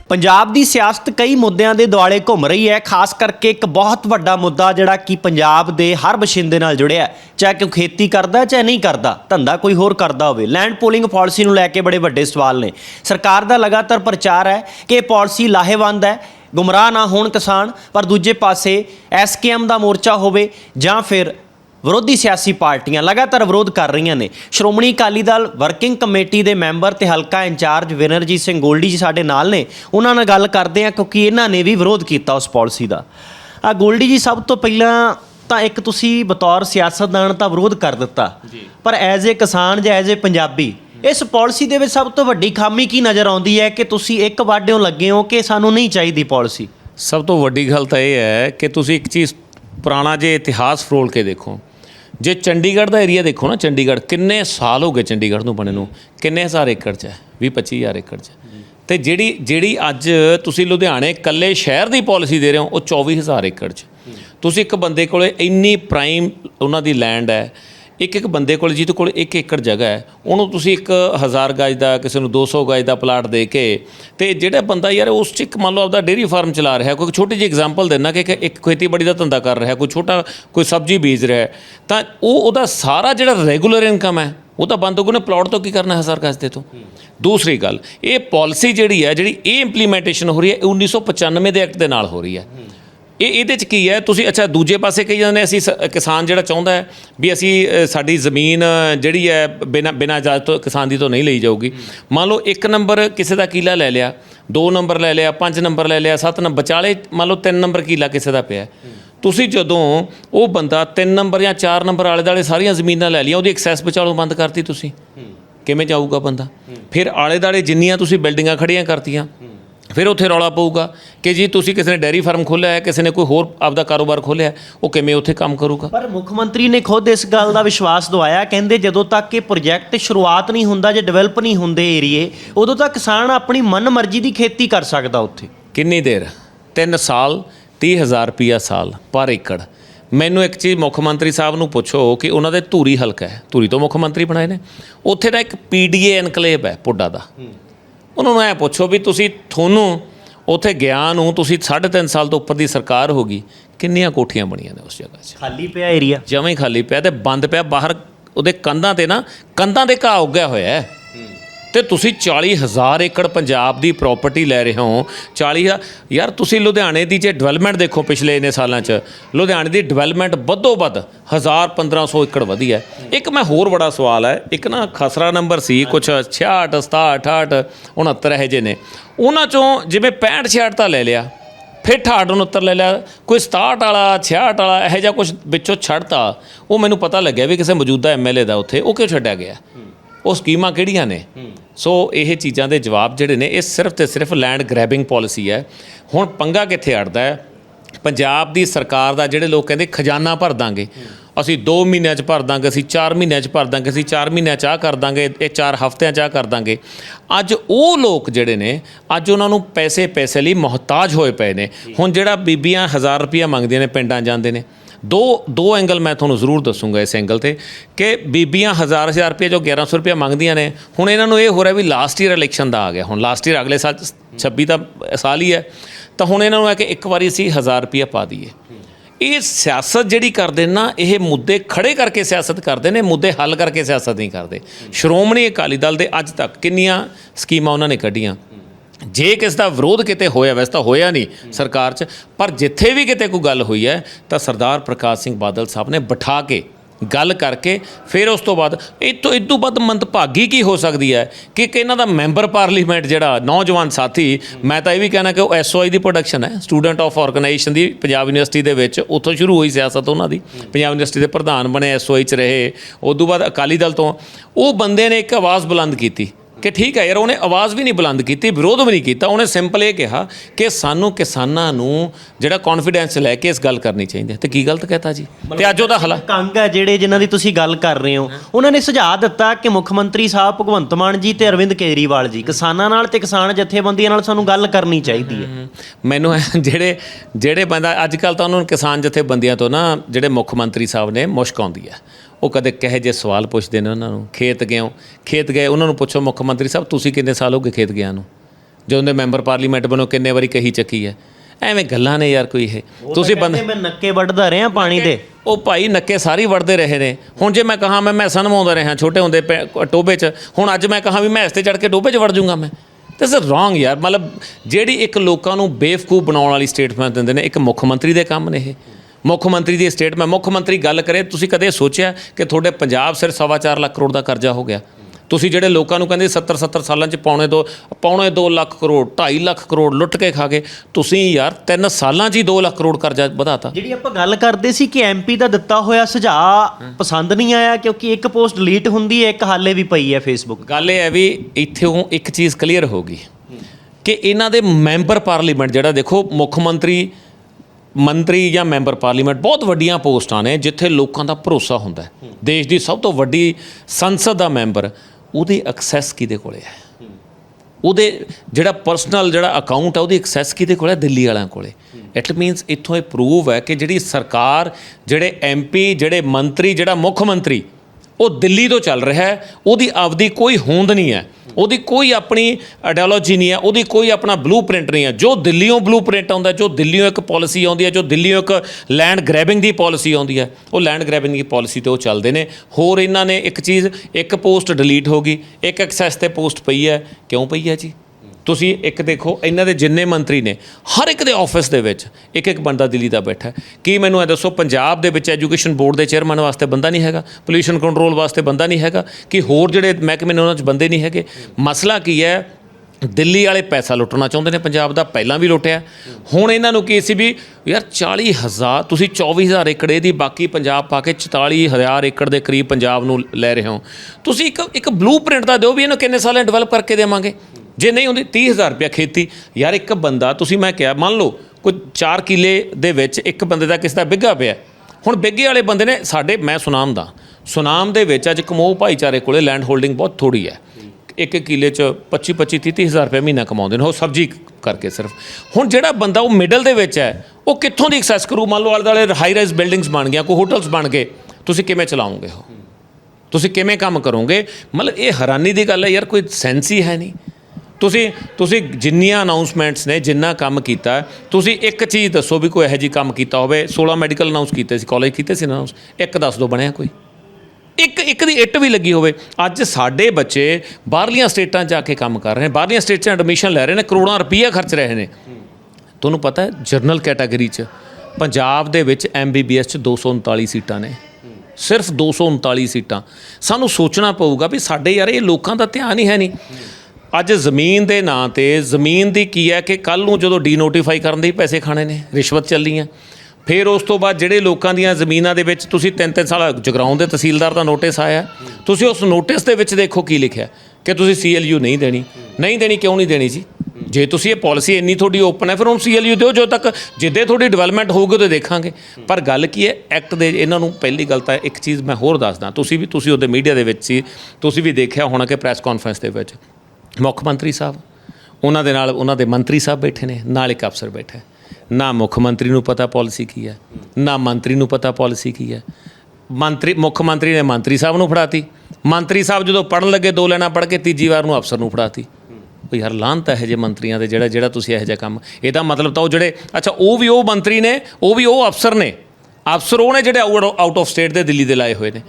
ਪੰਜਾਬ ਦੀ ਸਿਆਸਤ ਕਈ ਮੁੱਦਿਆਂ ਦੇ ਦੁਆਲੇ ਘੁੰਮ ਰਹੀ ਹੈ, ਖਾਸ ਕਰਕੇ ਇੱਕ ਬਹੁਤ ਵੱਡਾ ਮੁੱਦਾ ਜਿਹੜਾ ਕਿ ਪੰਜਾਬ ਦੇ ਹਰ ਵਸਿੰਦੇ ਨਾਲ ਜੁੜਿਆ ਹੈ। ਚਾਹੇ ਕਿ ਖੇਤੀ ਕਰਦਾ ਚਾਹੇ ਨਹੀਂ ਕਰਦਾ, ਧੰਦਾ ਕੋਈ ਹੋਰ ਕਰਦਾ ਹੋਵੇ। ਲੈਂਡ ਪੂਲਿੰਗ ਪਾਲਿਸੀ ਨੂੰ ਲੈ ਕੇ ਬੜੇ ਵੱਡੇ ਸਵਾਲ ਨੇ। ਸਰਕਾਰ ਦਾ ਲਗਾਤਾਰ ਪ੍ਰਚਾਰ ਹੈ ਕਿ ਇਹ ਪਾਲਿਸੀ ਲਾਹੇਵੰਦ ਹੈ, ਗੁੰਮਰਾਹ ਨਾ ਹੋਣ ਕਿਸਾਨ, ਪਰ ਦੂਜੇ ਪਾਸੇ ਐਸਕੇਐਮ ਦਾ ਮੋਰਚਾ ਹੋਵੇ ਜਾਂ ਫਿਰ ਵਿਰੋਧੀ ਸਿਆਸੀ ਪਾਰਟੀਆਂ ਲਗਾਤਾਰ ਵਿਰੋਧ ਕਰ ਰਹੀਆਂ ਨੇ। ਸ਼੍ਰੋਮਣੀ ਅਕਾਲੀ ਦਲ ਵਰਕਿੰਗ ਕਮੇਟੀ ਦੇ ਮੈਂਬਰ ਤੇ ਹਲਕਾ ਇੰਚਾਰਜ ਵਿਨਰਜੀਤ ਸਿੰਘ ਗੋਲਡੀ ਜੀ ਸਾਡੇ ਨਾਲ ਨੇ। ਉਹਨਾਂ ਨਾਲ ਗੱਲ ਕਰਦੇ ਆ ਕਿਉਂਕਿ ਇਹਨਾਂ ਨੇ ਵੀ ਵਿਰੋਧ ਕੀਤਾ ਉਸ ਪਾਲਿਸੀ ਦਾ। ਆ ਗੋਲਡੀ ਜੀ ਸਭ ਤੋਂ ਪਹਿਲਾਂ ਤਾਂ ਇੱਕ ਤੁਸੀਂ ਬਤੌਰ ਸਿਆਸਤਦਾਨ ਤਾਂ ਵਿਰੋਧ ਕਰ ਦਿੱਤਾ। ਪਰ ਐਜ਼ ਏ ਕਿਸਾਨ ਜਾਂ ਐਜ਼ ਏ ਪੰਜਾਬੀ ਇਸ ਪਾਲਿਸੀ ਦੇ ਵਿੱਚ ਸਭ ਤੋਂ ਵੱਡੀ ਖਾਮੀ ਕੀ ਨਜ਼ਰ ਆਉਂਦੀ ਹੈ ਕਿ ਤੁਸੀਂ ਇੱਕ ਵਾਢਿਓਂ ਲੱਗੇ ਹੋ ਕਿ ਸਾਨੂੰ ਨਹੀਂ ਚਾਹੀਦੀ ਪਾਲਿਸੀ? ਸਭ ਤੋਂ ਵੱਡੀ ਗੱਲ ਤਾਂ ਇਹ ਹੈ ਕਿ ਤੁਸੀਂ ਇੱਕ ਚੀਜ਼ ਪੁਰਾਣਾ ਜੇ ਇਤਿਹਾਸ ਫਰੋਲ ਕੇ ਦੇਖੋ। ਜੇ ਚੰਡੀਗੜ੍ਹ ਦਾ ਏਰੀਆ ਦੇਖੋ ਨਾ, ਚੰਡੀਗੜ੍ਹ ਕਿੰਨੇ ਸਾਲ ਹੋ ਗਏ ਚੰਡੀਗੜ੍ਹ ਨੂੰ ਬਣੇ ਨੂੰ, ਕਿੰਨੇ ਹਜ਼ਾਰ ਏਕੜ 'ਚ ਹੈ 20 25000 ਏਕੜ 'ਚ ਹੈ। ਤੇ ਜਿਹੜੀ ਜਿਹੜੀ ਅੱਜ ਤੁਸੀਂ ਲੁਧਿਆਣੇ ਕੱਲੇ ਸ਼ਹਿਰ ਦੀ ਪਾਲਿਸੀ ਦੇ ਰਹੇ ਹੋ, ਉਹ 24000 ਏਕੜ 'ਚ ਤੁਸੀਂ ਇੱਕ ਬੰਦੇ ਕੋਲੇ ਇੰਨੀ ਪ੍ਰਾਈਮ ਉਹਨਾਂ ਦੀ ਲੈਂਡ ਹੈ ਇੱਕ ਇੱਕ ਬੰਦੇ ਕੋਲ, ਜਿਹਦੇ ਕੋਲ ਇੱਕ ਏਕੜ ਜਗ੍ਹਾ ਹੈ, ਉਹਨੂੰ ਤੁਸੀਂ ਇੱਕ ਹਜ਼ਾਰ ਗਜ ਦਾ, ਕਿਸੇ ਨੂੰ 200 ਗਜ ਦਾ ਪਲਾਟ ਦੇ ਕੇ, ਤੇ ਜਿਹੜਾ ਬੰਦਾ ਯਾਰ ਉਸ ਚ ਇੱਕ ਮੰਨ ਲਓ ਆਪਦਾ ਡੇਰੀ ਫਾਰਮ ਚਲਾ ਰਿਹਾ, ਕੋਈ ਛੋਟੀ ਜਿਹੀ ਐਗਜ਼ਾਮਪਲ ਦੇਣਾ ਕਿ ਇੱਕ- ਖੇਤੀਬਾੜੀ ਦਾ ਧੰਦਾ ਕਰ ਰਿਹਾ, ਕੋਈ ਛੋਟਾ, ਕੋਈ ਸਬਜ਼ੀ ਬੀਜ ਰਿਹਾ ਤਾਂ ਉਹ ਉਹਦਾ ਸਾਰਾ ਜਿਹੜਾ ਰੈਗੂਲਰ ਇਨਕਮ ਹੈ, ਉਹ ਤਾਂ ਬੰਦ ਹੋ ਗਿਆ ਪਲਾਟ ਤੋਂ ਕੀ ਕਰਨਾ ਹਜ਼ਾਰ ਗਜ ਦੇ ਤੋਂ? ਦੂਸਰੀ ਗੱਲ, ਇਹ ਪਾਲਿਸੀ ਜਿਹੜੀ ਹੈ, ਜਿਹੜੀ ਇਹ ਇੰਪਲੀਮੈਂਟੇਸ਼ਨ ਹੋ ਰਹੀ ਹੈ, ਇਹ 1995 ਦੇ ਐਕਟ ਦੇ ਨਾਲ ਹੋ ਰਹੀ ਹੈ। ਇਹ ਇਹਦੇ ਚ ਕੀ ਹੈ? ਤੁਸੀਂ ਅੱਛਾ ਦੂਜੇ ਪਾਸੇ ਕਹੀ ਜਾਂਦੇ ਅਸੀਂ ਸ- ਕਿਸਾਨ ਜਿਹੜਾ ਚਾਹੁੰਦਾ ਹੈ ਵੀ ਅਸੀਂ ਅ, ਸਾਡੀ ਜ਼ਮੀਨ ਅ, ਜਿਹੜੀ ਹੈ ਬਿਨਾ ਬਿਨਾ ਇਜਾਜ਼ਤ ਤੋਂ ਕਿਸਾਨ ਦੀ ਤੋਂ ਨਹੀਂ ਲਈ ਜਾਊਗੀ। ਮੰਨ ਲਓ ਇੱਕ ਨੰਬਰ ਕਿਸੇ ਦਾ ਕੀਲਾ ਲੈ ਲਿਆ ਦੋ ਨੰਬਰ ਲੈ ਲਿਆ ਪੰਜ ਨੰਬਰ ਲੈ ਲਿਆ ਸੱਤ ਨੰਬਰ ਵਿਚਾਲੇ ਮੰਨ ਲਓ ਤਿੰਨ ਨੰਬਰ ਕੀਲਾ ਕਿਸੇ ਦਾ ਪਿਆ ਹੈ। ਤੁਸੀਂ ਜਦੋਂ ਉਹ ਬੰਦਾ ਤਿੰਨ ਨੰਬਰ ਜਾਂ ਚਾਰ ਨੰਬਰ ਆਲੇ ਦਾਲੇ ਸਾਰੀਆਂ ਜ਼ਮੀਨਾਂ ਲੈ ਲਈਆਂ ਉਹਦੀ ਐਕਸੈਸ ਵਿਚਾਲੋਂ ਬੰਦ ਕਰਤੀ ਤੁਸੀਂ। ਕਿਵੇਂ ਜਾਊਗਾ ਬੰਦਾ? ਫਿਰ ਆਲੇ ਦਾਲੇ ਜਿੰਨੀਆਂ ਤੁਸੀਂ ਬਿਲਡਿੰਗਾਂ ਖੜੀਆਂ ਕਰਤੀਆਂ ਫਿਰ ਉੱਥੇ ਰੌਲਾ ਪਊਗਾ ਕਿ ਜੀ ਤੁਸੀਂ ਕਿਸੇ ਨੇ ਡੈਰੀ ਫਾਰਮ ਖੋਲ੍ਹਿਆ ਹੈ ਕਿਸੇ ਨੇ ਕੋਈ ਹੋਰ ਆਪਦਾ ਕਾਰੋਬਾਰ ਖੋਲ੍ਹਿਆ ਉਹ ਕਿਵੇਂ ਉੱਥੇ ਕੰਮ ਕਰੂਗਾ? ਪਰ ਮੁੱਖ ਮੰਤਰੀ ਨੇ ਖੁਦ ਇਸ ਗੱਲ ਦਾ ਵਿਸ਼ਵਾਸ ਦਵਾਇਆ ਕਹਿੰਦੇ ਜਦੋਂ ਤੱਕ ਇਹ ਪ੍ਰੋਜੈਕਟ ਸ਼ੁਰੂਆਤ ਨਹੀਂ ਹੁੰਦਾ ਜੇ ਡਿਵੈਲਪ ਨਹੀਂ ਹੁੰਦੇ ਏਰੀਏ ਉਦੋਂ ਤੱਕ ਕਿਸਾਨ ਆਪਣੀ ਮਨਮਰਜ਼ੀ ਦੀ ਖੇਤੀ ਕਰ ਸਕਦਾ ਉੱਥੇ। ਕਿੰਨੀ ਦੇਰ? 3 ਸਾਲ 30000 ਰੁਪਿਆ ਸਾਲ ਪਰ ਏਕੜ। ਮੈਨੂੰ ਇੱਕ ਚੀਜ਼ ਮੁੱਖ ਮੰਤਰੀ ਸਾਹਿਬ ਨੂੰ ਪੁੱਛੋ ਕਿ ਉਹਨਾਂ ਦੇ ਧੂਰੀ ਹਲਕਾ ਹੈ। ਧੂਰੀ ਤੋਂ ਮੁੱਖ ਮੰਤਰੀ ਬਣਾਏ ਨੇ। ਉੱਥੇ ਦਾ ਇੱਕ ਪੀਡੀਏ ਐਨਕਲੇਵ ਹੈ ਪੁੱਡਾ ਦਾ। ਉਹਨਾਂ ਨੂੰ ਐ ਪੁੱਛੋ ਵੀ ਤੁਸੀਂ ਤੁਹਾਨੂੰ ਉੱਥੇ ਗਿਆ ਨੂੰ ਤੁਸੀਂ 3.5 ਸਾਲ ਤੋਂ ਉੱਪਰ ਦੀ ਸਰਕਾਰ ਹੋ ਗਈ ਕਿੰਨੀਆਂ ਕੋਠੀਆਂ ਬਣੀਆਂ ਨੇ ਉਸ ਜਗ੍ਹਾ 'ਚ? ਖਾਲੀ ਪਿਆ ਏਰੀਆ ਜਮਾਂ ਹੀ ਖਾਲੀ ਪਿਆ ਤੇ ਬੰਦ ਪਿਆ ਬਾਹਰ ਉਹਦੇ ਕੰਧਾਂ ਤੇ ਨਾ ਕੰਧਾਂ ਦੇ ਘਾਹ ਉੱਗਿਆ ਹੋਇਆ ਹੈ। ਤੇ ਤੁਸੀਂ 40000 ਏਕੜ ਪੰਜਾਬ ਦੀ ਪ੍ਰਾਪਰਟੀ ਲੈ ਰਹੇ ਹੋ। 40 ਯਾਰ ਤੁਸੀਂ ਲੁਧਿਆਣੇ ਦੀ ਜੇ ਡਿਵੈਲਪਮੈਂਟ ਦੇਖੋ ਪਿਛਲੇ ਇੰਨੇ ਸਾਲਾਂ 'ਚ, ਲੁਧਿਆਣੇ ਦੀ ਡਿਵੈਲਪਮੈਂਟ ਵੱਧੋ ਵੱਧ 1000 1500 ਏਕੜ ਵਧੀ ਹੈ। ਇੱਕ ਮੈਂ ਹੋਰ ਬੜਾ ਸਵਾਲ ਹੈ, ਇੱਕ ਨਾ ਖਸਰਾ ਨੰਬਰ ਸੀ, ਕੁਛ 66 67 68 69 ਇਹ ਜੇ ਨੇ। ਉਹਨਾਂ ਚੋਂ ਜਿਵੇਂ 65 66 ਤਾਂ ਲੈ ਲਿਆ, ਫਿਰ 68 69 ਲੈ ਲਿਆ, ਕੋਈ 67 ਵਾਲਾ 66 ਵਾਲਾ ਇਹੋ ਜਿਹਾ ਕੁਝ ਵਿੱਚੋਂ ਛੱਡਤਾ, ਉਹ ਮੈਨੂੰ ਪਤਾ ਲੱਗਿਆ ਵੀ ਕਿਸੇ ਮੌਜੂਦਾ ਐਮਐਲਏ ਦਾ ਉੱਥੇ, ਉਹ ਕਿਉਂ ਛੱਡਿਆ ਗਿਆ? ਉਹ ਸਕੀਮਾਂ ਕਿਹੜੀਆਂ ਨੇ? ਸੋ ਇਹ ਚੀਜ਼ਾਂ ਦੇ ਜਵਾਬ ਜਿਹੜੇ ਨੇ ਇਹ ਸਿਰਫ ਤੇ ਸਿਰਫ ਲੈਂਡ ਗ੍ਰੈਬਿੰਗ ਪਾਲਿਸੀ ਹੈ। ਹੁਣ ਪੰਗਾ ਕਿੱਥੇ ਅੜਦਾ ਹੈ? ਪੰਜਾਬ ਦੀ ਸਰਕਾਰ ਦਾ ਜਿਹੜੇ ਲੋਕ ਕਹਿੰਦੇ ਖਜ਼ਾਨਾ ਭਰ ਦਾਂਗੇ। ਅਸੀਂ 2 ਮਹੀਨਿਆਂ 'ਚ ਭਰ ਦਾਂਗੇ ਅਸੀਂ 4 ਮਹੀਨਿਆਂ 'ਚ ਭਰ ਦਾਂਗੇ ਅਸੀਂ 4 ਮਹੀਨਿਆਂ 'ਚ ਆਹ ਕਰ ਦਾਂਗੇ ਇਹ 4 ਹਫ਼ਤਿਆਂ 'ਚ ਆਹ ਕਰ ਦਾਂਗੇ। ਅੱਜ ਉਹ ਲੋਕ ਜਿਹੜੇ ਨੇ ਅੱਜ ਉਹਨਾਂ ਨੂੰ ਪੈਸੇ ਪੈਸੇ ਲਈ ਮੁਹਤਾਜ ਹੋਏ ਪਏ ਨੇ। ਹੁਣ ਜਿਹੜਾ ਬੀਬੀਆਂ 1000 ਰੁਪਇਆ ਮੰਗਦੀਆਂ ਨੇ ਪਿੰਡਾਂ ਜਾਂਦੇ ਨੇ। ਦੋ ਦੋ ਐਂਗਲ ਮੈਂ ਤੁਹਾਨੂੰ ਜ਼ਰੂਰ ਦੱਸੂਗਾ ਇਸ ਐਂਗਲ ਤੇ ਕਿ ਬੀਬੀਆਂ ਹਜ਼ਾਰ ਹਜ਼ਾਰ ਰੁਪਏ ਜੋ 1100 ਰੁਪਏ ਮੰਗਦੀਆਂ ਨੇ, ਹੁਣ ਇਹਨਾਂ ਨੂੰ ਇਹ ਹੋ ਰਿਹਾ ਵੀ ਲਾਸਟ ਈਅਰ ਇਲੈਕਸ਼ਨ ਦਾ ਆ ਗਿਆ। ਹੁਣ ਲਾਸਟ ਈਅਰ ਅਗਲੇ ਸਾਲ 26 ਦਾ ਸਾਲ ਹੀ ਹੈ, ਤਾਂ ਹੁਣ ਇਹਨਾਂ ਨੂੰ ਆ ਕਿ ਇੱਕ ਵਾਰੀ ਅਸੀਂ ਹਜ਼ਾਰ ਰੁਪਏ ਪਾ ਦਈਏ। ਇਹ ਸਿਆਸਤ ਜਿਹੜੀ ਕਰਦੇ ਨੇ ਨਾ, ਇਹ ਮੁੱਦੇ ਖੜੇ ਕਰਕੇ ਸਿਆਸਤ ਕਰਦੇ ਨੇ, ਮੁੱਦੇ ਹੱਲ ਕਰਕੇ ਸਿਆਸਤ ਨਹੀਂ ਕਰਦੇ। ਸ਼੍ਰੋਮਣੀ ਅਕਾਲੀ ਦਲ ਦੇ ਅੱਜ ਤੱਕ ਕਿੰਨੀਆਂ ਸਕੀਮਾਂ ਉਹਨਾਂ ਨੇ ਕੱਢੀਆਂ? ਜੇ ਕਿਸ ਦਾ ਵਿਰੋਧ ਕਿਤੇ ਹੋਇਆ, ਵੈਸੇ ਤਾਂ ਹੋਇਆ ਨਹੀਂ ਸਰਕਾਰ 'ਚ, ਪਰ ਜਿੱਥੇ ਵੀ ਕਿਤੇ ਕੋਈ ਗੱਲ ਹੋਈ ਹੈ, ਤਾਂ ਸਰਦਾਰ ਪ੍ਰਕਾਸ਼ ਸਿੰਘ ਬਾਦਲ ਸਾਹਿਬ ਨੇ ਬਿਠਾ ਕੇ ਗੱਲ ਕਰਕੇ ਫਿਰ ਉਸ ਤੋਂ ਬਾਅਦ ਇਹ ਤੋਂ ਇਹ ਤੋਂ ਵੱਧ ਮੰਦਭਾਗੀ ਕੀ ਹੋ ਸਕਦੀ ਹੈ ਕਿ ਕਿ ਇਹਨਾਂ ਦਾ ਮੈਂਬਰ ਪਾਰਲੀਮੈਂਟ ਜਿਹੜਾ ਨੌਜਵਾਨ ਸਾਥੀ, ਮੈਂ ਤਾਂ ਇਹ ਵੀ ਕਹਿਣਾ ਕਿ ਉਹ ਐਸਓਆਈ ਦੀ ਪ੍ਰੋਡਕਸ਼ਨ ਹੈ ਸਟੂਡੈਂਟ ਆਫ ਆਰਗੇਨਾਈਜੇਸ਼ਨ ਦੀ ਪੰਜਾਬ ਯੂਨੀਵਰਸਿਟੀ ਦੇ ਵਿੱਚ ਉੱਥੋਂ ਸ਼ੁਰੂ ਹੋਈ ਸਿਆਸਤ ਉਹਨਾਂ ਦੀ, ਪੰਜਾਬ ਯੂਨੀਵਰਸਿਟੀ ਦੇ ਪ੍ਰਧਾਨ ਬਣੇ ਐਸਓਆਈ 'ਚ ਰਹੇ ਉਸ ਤੋਂ ਬਾਅਦ ਅਕਾਲੀ ਦਲ ਤੋਂ ਉਹ ਬੰਦੇ ਨੇ ਇੱਕ ਆਵਾਜ਼ ਬੁਲੰਦ ਕੀਤੀ ਕਿ ਠੀਕ ਹੈ ਯਾਰ ਉਹਨੇ ਆਵਾਜ਼ ਵੀ ਨਹੀਂ ਬੁਲੰਦ ਕੀਤੀ ਵਿਰੋਧ ਵੀ ਨਹੀਂ ਕੀਤਾ ਉਹਨੇ ਸਿੰਪਲ ਇਹ ਕਿਹਾ ਕਿ ਸਾਨੂੰ ਕਿਸਾਨਾਂ ਨੂੰ ਜਿਹੜਾ ਕੌਨਫੀਡੈਂਸ ਲੈ ਕੇ ਇਸ ਗੱਲ ਕਰਨੀ ਚਾਹੀਦੀ ਹੈ। ਤੇ ਕੀ ਗਲਤ ਕਹਤਾ ਜੀ? ਤੇ ਅੱਜ ਉਹਦਾ ਹਲਾ ਕੰਗ ਹੈ ਜਿਹੜੇ ਜਿਨ੍ਹਾਂ ਦੀ ਤੁਸੀਂ ਗੱਲ ਕਰ ਰਹੇ ਹੋ। ਉਹਨਾਂ ਨੇ ਸੁਝਾਅ ਦਿੱਤਾ ਕਿ ਮੁੱਖ ਮੰਤਰੀ ਸਾਹਿਬ ਭਗਵੰਤ ਮਾਨ ਜੀ ਤੇ ਅਰਵਿੰਦ ਕੇਜਰੀਵਾਲ ਜੀ ਕਿਸਾਨਾਂ ਨਾਲ ਤੇ ਕਿਸਾਨ ਜਥੇਬੰਦੀਆਂ ਨਾਲ ਸਾਨੂੰ ਗੱਲ ਕਰਨੀ ਚਾਹੀਦੀ ਹੈ। ਮੈਨੂੰ ਜਿਹੜੇ ਜਿਹੜੇ ਬੰਦਾ ਅੱਜ ਕੱਲ ਤਾਂ ਉਹਨਾਂ ਨੂੰ ਕਿਸਾਨ ਜਥੇਬੰਦੀਆਂ ਤੋਂ ਨਾ ਜਿਹੜੇ ਮੁੱਖ ਮੰਤਰੀ ਸਾਹਿਬ ਨੇ ਮੁਸ਼ਕ ਆਉਂਦੀ ਹੈ। ਉਹ ਕਦੇ ਕਹੇ ਜੇ ਸਵਾਲ ਪੁੱਛਦੇ ਨੇ ਉਹਨਾਂ ਨੂੰ ਖੇਤ ਹੋ? ਖੇਤ ਗਏ ਉਹਨਾਂ ਨੂੰ ਪੁੱਛੋ ਮੁੱਖ ਮੰਤਰੀ ਸਾਹਿਬ ਤੁਸੀਂ ਕਿੰਨੇ ਸਾਲ ਹੋ ਗਏ ਖੇਤ ਗਿਆ ਨੂੰ? ਜਦੋਂ ਦੇ ਮੈਂਬਰ ਪਾਰਲੀਮੈਂਟ ਬਣੋ ਕਿੰਨੇ ਵਾਰੀ ਕਹੀ ਚੱਕੀ ਹੈ? ਐਵੇਂ ਗੱਲਾਂ ਨੇ ਯਾਰ ਕੋਈ ਇਹ। ਤੁਸੀਂ ਬੰਦੇ ਮੈਂ ਨੱਕੇ ਵੱਢਦਾ ਰਿਹਾ ਪਾਣੀ ਦੇ। ਉਹ ਭਾਈ ਨੱਕੇ ਸਾਰੀ ਵੜਦੇ ਰਹੇ ਨੇ। ਹੁਣ ਜੇ ਮੈਂ ਕਹਾਂ ਮੈਂ ਮੈਸਾਂ ਨਵਾਉਂਦਾ ਰਿਹਾ ਛੋਟੇ ਹੁੰਦੇ ਟੋਬੇ 'ਚ ਹੁਣ ਅੱਜ ਮੈਂ ਕਹਾਂ ਵੀ ਮੈਂ ਇਸ ਤੇ ਚੜ ਕੇ ਟੋਬੇ 'ਚ ਵੜ ਜਾਊਂਗਾ ਮੈਂ। ਤੇ ਸਰ ਰੋਂਗ ਯਾਰ। ਮਤਲਬ ਜਿਹੜੀ ਇੱਕ ਲੋਕਾਂ ਨੂੰ ਬੇਵਕੂਫ ਬਣਾਉਣ ਵਾਲੀ ਸਟੇਟਮੈਂਟ ਦਿੰਦੇ ਨੇ ਇੱਕ ਮੁੱਖ ਮੰਤਰੀ ਦੇ ਕੰਮ ਨੇ ਇਹ। ਮੁੱਖ ਮੰਤਰੀ ਦੀ ਸਟੇਟਮੈਂਟ ਮੁੱਖ ਮੰਤਰੀ ਗੱਲ ਕਰੇ ਤੁਸੀਂ ਕਦੇ ਸੋਚਿਆ ਕਿ ਤੁਹਾਡੇ ਪੰਜਾਬ ਸਿਰ ਸਵਾ ਚਾਰ ਲੱਖ ਕਰੋੜ ਦਾ ਕਰਜ਼ਾ ਹੋ ਗਿਆ? ਤੁਸੀਂ ਜਿਹੜੇ ਲੋਕਾਂ ਨੂੰ ਕਹਿੰਦੇ 70 70 ਸਾਲਾਂ 'ਚ ਪੌਣੇ ਦੋ ਪੌਣੇ 2 ਲੱਖ ਕਰੋੜ 2.5 ਲੱਖ ਕਰੋੜ ਲੁੱਟ ਕੇ ਖਾ ਗਏ ਤੁਸੀਂ ਯਾਰ 3 ਸਾਲਾਂ 'ਚ ਹੀ 2 ਲੱਖ ਕਰੋੜ ਕਰਜ਼ਾ ਵਧਾਤਾ। ਜਿਹੜੀ ਆਪਾਂ ਗੱਲ ਕਰਦੇ ਸੀ ਕਿ ਐਮਪੀ ਦਾ ਦਿੱਤਾ ਹੋਇਆ ਸੁਝਾਅ ਪਸੰਦ ਨਹੀਂ ਆਇਆ ਕਿਉਂਕਿ ਇੱਕ ਪੋਸਟ ਡਿਲੀਟ ਹੁੰਦੀ ਹੈ ਇੱਕ ਹਾਲੇ ਵੀ ਪਈ ਹੈ ਫੇਸਬੁੱਕ ਗੱਲ ਇਹ ਹੈ ਵੀ ਇੱਥੋਂ ਇੱਕ ਚੀਜ਼ ਕਲੀਅਰ ਹੋ ਗਈ ਕਿ ਇਹਨਾਂ ਦੇ ਮੈਂਬਰ ਪਾਰਲੀਮੈਂਟ ਜਿਹੜਾ ਦੇਖੋ ਮੁੱਖ ਮੰਤਰੀ ਮੰਤਰੀ ਜਾਂ ਮੈਂਬਰ ਪਾਰਲੀਮੈਂਟ ਬਹੁਤ ਵੱਡੀਆਂ ਪੋਸਟਾਂ ਨੇ ਜਿੱਥੇ ਲੋਕਾਂ ਦਾ ਭਰੋਸਾ ਹੁੰਦਾ ਹੈ। ਦੇਸ਼ ਦੀ ਸਭ ਤੋਂ ਵੱਡੀ ਸੰਸਦ ਦਾ ਮੈਂਬਰ ਉਹਦੀ ਐਕਸੈਸ ਕਿਹਦੇ ਕੋਲੇ ਹੈ? ਉਹਦੇ ਜਿਹੜਾ ਪਰਸਨਲ ਜਿਹੜਾ ਅਕਾਊਂਟ ਹੈ ਉਹਦੀ ਐਕਸੈਸ ਕਿਹਦੇ ਕੋਲ ਹੈ? ਦਿੱਲੀ ਵਾਲਿਆਂ ਕੋਲੇ। ਇਟ ਮੀਨਸ ਇੱਥੋਂ ਇਹ ਪ੍ਰੂਵ ਹੈ ਕਿ ਜਿਹੜੀ ਸਰਕਾਰ ਜਿਹੜੇ ਐਮਪੀ ਜਿਹੜੇ ਮੰਤਰੀ ਜਿਹੜਾ ਮੁੱਖ ਮੰਤਰੀ ਉਹ ਦਿੱਲੀ ਤੋਂ ਚੱਲ ਰਿਹਾ ਹੈ। ਉਹਦੀ ਆਪਦੀ ਕੋਈ ਹੋਂਦ ਨਹੀਂ ਹੈ। ਉਹਦੀ ਕੋਈ ਆਪਣੀ ਆਈਡੀਓਲੋਜੀ ਨਹੀਂ ਹੈ, ਉਹਦੀ ਕੋਈ ਆਪਣਾ ਬਲੂਪ੍ਰਿੰਟ ਨਹੀਂ ਹੈ। ਜੋ ਦਿੱਲੀੋਂ ਬਲੂਪ੍ਰਿੰਟ ਆਉਂਦਾ, ਜੋ ਦਿੱਲੀੋਂ ਇੱਕ ਪਾਲਿਸੀ ਆਉਂਦੀ ਹੈ, ਜੋ ਦਿੱਲੀੋਂ ਇੱਕ ਲੈਂਡ ਗ੍ਰੈਬਿੰਗ ਦੀ ਪਾਲਿਸੀ ਆਉਂਦੀ ਹੈ, ਉਹ ਲੈਂਡ ਗ੍ਰੈਬਿੰਗ ਦੀ ਪਾਲਿਸੀ ਤੇ ਉਹ ਚੱਲਦੇ ਨੇ। ਹੋਰ ਇਹਨਾਂ ਨੇ ਇੱਕ ਚੀਜ਼, ਇੱਕ ਪੋਸਟ ਡਿਲੀਟ ਹੋ ਗਈ, ਇੱਕ ਐਕਸੈਸ ਤੇ ਪੋਸਟ ਪਈ ਹੈ। ਕਿਉਂ ਪਈ ਹੈ ਜੀ? ਤੁਸੀਂ ਇੱਕ ਦੇਖੋ, ਇਹਨਾਂ ਦੇ ਜਿੰਨੇ ਮੰਤਰੀ ਨੇ, ਹਰ ਇੱਕ ਦੇ ਆਫਿਸ ਦੇ ਵਿੱਚ ਇੱਕ ਇੱਕ ਬੰਦਾ ਦਿੱਲੀ ਦਾ ਬੈਠਾ ਹੈ। ਕੀ ਮੈਨੂੰ ਇਹ ਦੱਸੋ, ਪੰਜਾਬ ਦੇ ਵਿੱਚ ਐਜੂਕੇਸ਼ਨ ਬੋਰਡ ਦੇ ਚੇਅਰਮੈਨ ਵਾਸਤੇ ਬੰਦਾ ਨਹੀਂ ਹੈਗਾ? ਪੋਲੂਸ਼ਨ ਕੰਟਰੋਲ ਵਾਸਤੇ ਬੰਦਾ ਨਹੀਂ ਹੈਗਾ? ਕਿ ਹੋਰ ਜਿਹੜੇ ਮਹਿਕਮੇ ਨੇ, ਉਹਨਾਂ 'ਚ ਬੰਦੇ ਨਹੀਂ ਹੈਗੇ? ਮਸਲਾ ਕੀ ਹੈ, ਦਿੱਲੀ ਵਾਲੇ ਪੈਸਾ ਲੁੱਟਣਾ ਚਾਹੁੰਦੇ ਨੇ, ਪੰਜਾਬ ਦਾ ਪਹਿਲਾਂ ਵੀ ਲੁੱਟਿਆ। ਹੁਣ ਇਹਨਾਂ ਨੂੰ ਕੀ ਸੀ ਵੀ, ਯਾਰ 40000 ਤੁਸੀਂ 24000 ਏਕੜ ਦੀ ਬਾਕੀ ਪੰਜਾਬ ਪਾ ਕੇ 44000 ਏਕੜ ਦੇ ਕਰੀਬ ਪੰਜਾਬ ਨੂੰ ਲੈ ਰਹੇ ਹੋ। ਤੁਸੀਂ ਇੱਕ ਇੱਕ ਬਲੂਪ੍ਰਿੰਟ ਦਾ ਦਿਓ ਵੀ ਇਹਨੂੰ ਕਿੰਨੇ ਸਾਲਾਂ ਡਿਵੈਲਪ ਕਰਕੇ ਦੇਵਾਂਗੇ। ਜੇ ਨਹੀਂ ਹੁੰਦੀ 30000 ਰੁਪਇਆ ਖੇਤੀ। ਯਾਰ, ਇੱਕ ਬੰਦਾ, ਤੁਸੀਂ ਮੈਂ ਕਿਹਾ, ਮੰਨ ਲਓ, ਕੋਈ 4 ਕਿੱਲੇ ਦੇ ਵਿੱਚ ਇੱਕ ਬੰਦੇ ਦਾ ਕਿਸ ਦਾ ਬਿੱਗਾ ਪਿਆ। ਹੁਣ ਬਿੱਗੇ ਵਾਲੇ ਬੰਦੇ ਨੇ ਸਾਡੇ, ਮੈਂ ਸੁਨਾਮ ਦਾ। ਸੁਨਾਮ ਦੇ ਵਿੱਚ ਅੱਜ ਕਮੋਹ ਭਾਈਚਾਰੇ ਕੋਲੇ ਲੈਂਡ ਹੋਲਡਿੰਗ ਬਹੁਤ ਥੋੜੀ ਹੈ। ਇੱਕ ਇੱਕ ਕਿੱਲੇ ਚ 25 25 30 ਹਜ਼ਾਰ ਰੁਪਏ ਮਹੀਨਾ ਕਮਾਉਂਦੇ ਨੇ, ਉਹ ਸਬਜ਼ੀ ਕਰਕੇ ਸਿਰਫ। ਹੁਣ ਜਿਹੜਾ ਬੰਦਾ ਉਹ ਮਿਡਲ ਦੇ ਵਿੱਚ ਹੈ, ਉਹ ਕਿੱਥੋਂ ਦੀ ਐਕਸੈਸ ਕਰੂ? ਮੰਨ ਲਓ, ਆਲੇ ਦੁਆਲੇ ਹਾਈ ਰਾਈਜ਼ ਬਿਲਡਿੰਗਸ ਬਣ ਗਈਆਂ, ਕੋਈ ਹੋਟਲਸ ਬਣ ਗਏ, ਤੁਸੀਂ ਕਿਵੇਂ ਚਲਾਓਗੇ ਉਹ? ਤੁਸੀਂ ਕਿਵੇਂ ਕੰਮ ਕਰੋਗੇ? ਮਤਲਬ ਇਹ ਹੈਰਾਨੀ ਦੀ ਗੱਲ ਹੈ, ਯਾਰ, ਕੋਈ ਸੈਂਸ ਹੀ ਹੈ ਨਹੀਂ। ਤੁਸੀਂ ਤੁਸੀਂ ਜਿੰਨੀਆਂ ਅਨਾਉਂਸਮੈਂਟਸ ਨੇ, ਜਿੰਨਾ ਕੰਮ ਕੀਤਾ, ਤੁਸੀਂ ਇੱਕ ਚੀਜ਼ ਦੱਸੋ ਵੀ ਕੋਈ ਇਹੋ ਜਿਹੀ ਕੰਮ ਕੀਤਾ ਹੋਵੇ। 16 ਮੈਡੀਕਲ ਅਨਾਉਂਸ ਕੀਤੇ ਸੀ ਕਾਲਜ ਕੀਤੇ ਸੀ ਅਨਾਉਂਸ ਇੱਕ ਦੱਸ ਦਿਓ ਬਣਿਆ ਕੋਈ? ਇੱਕ ਇੱਕ ਦੀ ਇੱਟ ਵੀ ਲੱਗੀ ਹੋਵੇ। ਅੱਜ ਸਾਡੇ ਬੱਚੇ ਬਾਹਰਲੀਆਂ ਸਟੇਟਾਂ 'ਚ ਜਾ ਕੇ ਕੰਮ ਕਰ ਰਹੇ ਨੇ, ਬਾਹਰਲੀਆਂ ਸਟੇਟਾਂ 'ਚ ਐਡਮਿਸ਼ਨ ਲੈ ਰਹੇ ਨੇ, ਕਰੋੜਾਂ ਰੁਪਈਆ ਖਰਚ ਰਹੇ ਨੇ। ਤੁਹਾਨੂੰ ਪਤਾ ਹੈ ਜਰਨਲ ਕੈਟਾਗਰੀ 'ਚ ਪੰਜਾਬ ਦੇ ਵਿੱਚ ਐਮਬੀਬੀਐਸ 'ਚ 239 ਸੀਟਾਂ ਨੇ। ਸਿਰਫ 239 ਸੀਟਾਂ। ਸਾਨੂੰ ਸੋਚਣਾ ਪਊਗਾ ਵੀ ਸਾਡੇ ਯਾਰ ਇਹ ਲੋਕਾਂ ਦਾ ਧਿਆਨ ਹੀ ਹੈ ਨਹੀਂ। ਅੱਜ ਜ਼ਮੀਨ ਦੇ ਨਾਂ ਤੇ ਜ਼ਮੀਨ ਦੀ ਕੀ ਹੈ ਕਿ ਕੱਲ ਨੂੰ ਜਦੋਂ ਡੀਨੋਟੀਫਾਈ ਕਰਨ ਦੇ ਹੀ ਪੈਸੇ ਖਾਣੇ ਨੇ, ਰਿਸ਼ਵਤ ਚੱਲਣੀ ਹੈ। ਫਿਰ ਉਸ ਤੋਂ ਬਾਅਦ ਜਿਹੜੇ ਲੋਕਾਂ ਦੀਆਂ ਜ਼ਮੀਨਾਂ ਦੇ ਵਿੱਚ ਤੁਸੀਂ ਤਿੰਨ ਤਿੰਨ ਸਾਲ ਜਗਰਾਉਂ ਦੇ ਤਹਿਸੀਲਦਾਰ ਦਾ ਨੋਟਿਸ ਆਇਆ ਤੁਸੀਂ ਉਸ ਨੋਟਿਸ ਦੇ ਵਿੱਚ ਦੇਖੋ ਕੀ ਲਿਖਿਆ ਕਿ ਤੁਸੀਂ ਸੀਐਲਯੂ ਨਹੀਂ ਦੇਣੀ। ਨਹੀਂ ਦੇਣੀ ਕਿਉਂ ਨਹੀਂ ਦੇਣੀ ਜੀ? ਜੇ ਤੁਸੀਂ ਇਹ ਪਾਲਿਸੀ ਇੰਨੀ ਤੁਹਾਡੀ ਓਪਨ ਹੈ, ਫਿਰ ਹੁਣ ਸੀਐਲਯੂ ਦਿਓ, ਜਦੋਂ ਤੱਕ ਜਿੱਦੇ ਤੁਹਾਡੀ ਡਿਵੈਲਪਮੈਂਟ ਹੋਊਗੀ ਉਦੋਂ ਦੇਖਾਂਗੇ। ਪਰ ਗੱਲ ਕੀ ਹੈ ਐਕਟ ਦੇ ਇਹਨਾਂ ਨੂੰ ਪਹਿਲੀ ਗੱਲ ਤਾਂ ਇੱਕ ਚੀਜ਼ ਮੈਂ ਹੋਰ ਦੱਸਦਾ, ਤੁਸੀਂ ਵੀ ਤੁਸੀਂ ਉਹਦੇ ਮੀਡੀਆ ਦੇ ਵਿੱਚ ਸੀ, ਤੁਸੀਂ ਵੀ ਦੇਖਿਆ ਹੋਣਾ ਕਿ ਪ੍ਰੈਸ ਕਾਨਫਰੰਸ ਦੇ ਵਿੱਚ। ਮੁੱਖ ਮੰਤਰੀ ਸਾਹਿਬ। ਉਹਨਾਂ ਦੇ ਨਾਲ ਉਹਨਾਂ ਦੇ ਮੰਤਰੀ ਸਾਹਿਬ ਬੈਠੇ ਨੇ, ਨਾਲ ਇੱਕ ਅਫਸਰ ਬੈਠਾ ਨਾ ਮੁੱਖ ਮੰਤਰੀ ਨੂੰ ਪਤਾ ਪਾਲਿਸੀ ਕੀ ਹੈ, ਨਾ ਮੰਤਰੀ ਨੂੰ ਪਤਾ ਪਾਲਿਸੀ ਕੀ ਹੈ। ਮੰਤਰੀ, ਮੁੱਖ ਮੰਤਰੀ ਨੇ ਮੰਤਰੀ ਸਾਹਿਬ ਨੂੰ ਫੜਾਤੀ। ਮੰਤਰੀ ਸਾਹਿਬ ਜਦੋਂ ਪੜਨ ਲੱਗੇ, ਦੋ ਲੈਣਾ ਪੜ ਕੇ ਤੀਜੀ ਵਾਰ ਨੂੰ ਅਫਸਰ ਨੂੰ ਫੜਾਤੀ। ਉਹ ਯਾਰ ਲਾਂਤ ਹੈ ਜੇ ਮੰਤਰੀਆਂ ਦੇ, ਜਿਹੜਾ ਜਿਹੜਾ ਤੁਸੀਂ ਇਹੋ ਜਿਹਾ ਕੰਮ ਇਹਦਾ ਮਤਲਬ ਤਾਂ ਉਹ ਜਿਹੜੇ ਅੱਛਾ, ਉਹ ਵੀ ਉਹ ਮੰਤਰੀ ਨੇ, ਉਹ ਵੀ ਉਹ ਅਫਸਰ ਨੇ। ਅਫਸਰ ਉਹ ਨੇ ਜਿਹੜੇ ਆਊਟ ਆਫ ਸਟੇਟ ਦੇ ਦਿੱਲੀ ਦੇ ਲਾਏ ਹੋਏ ਨੇ।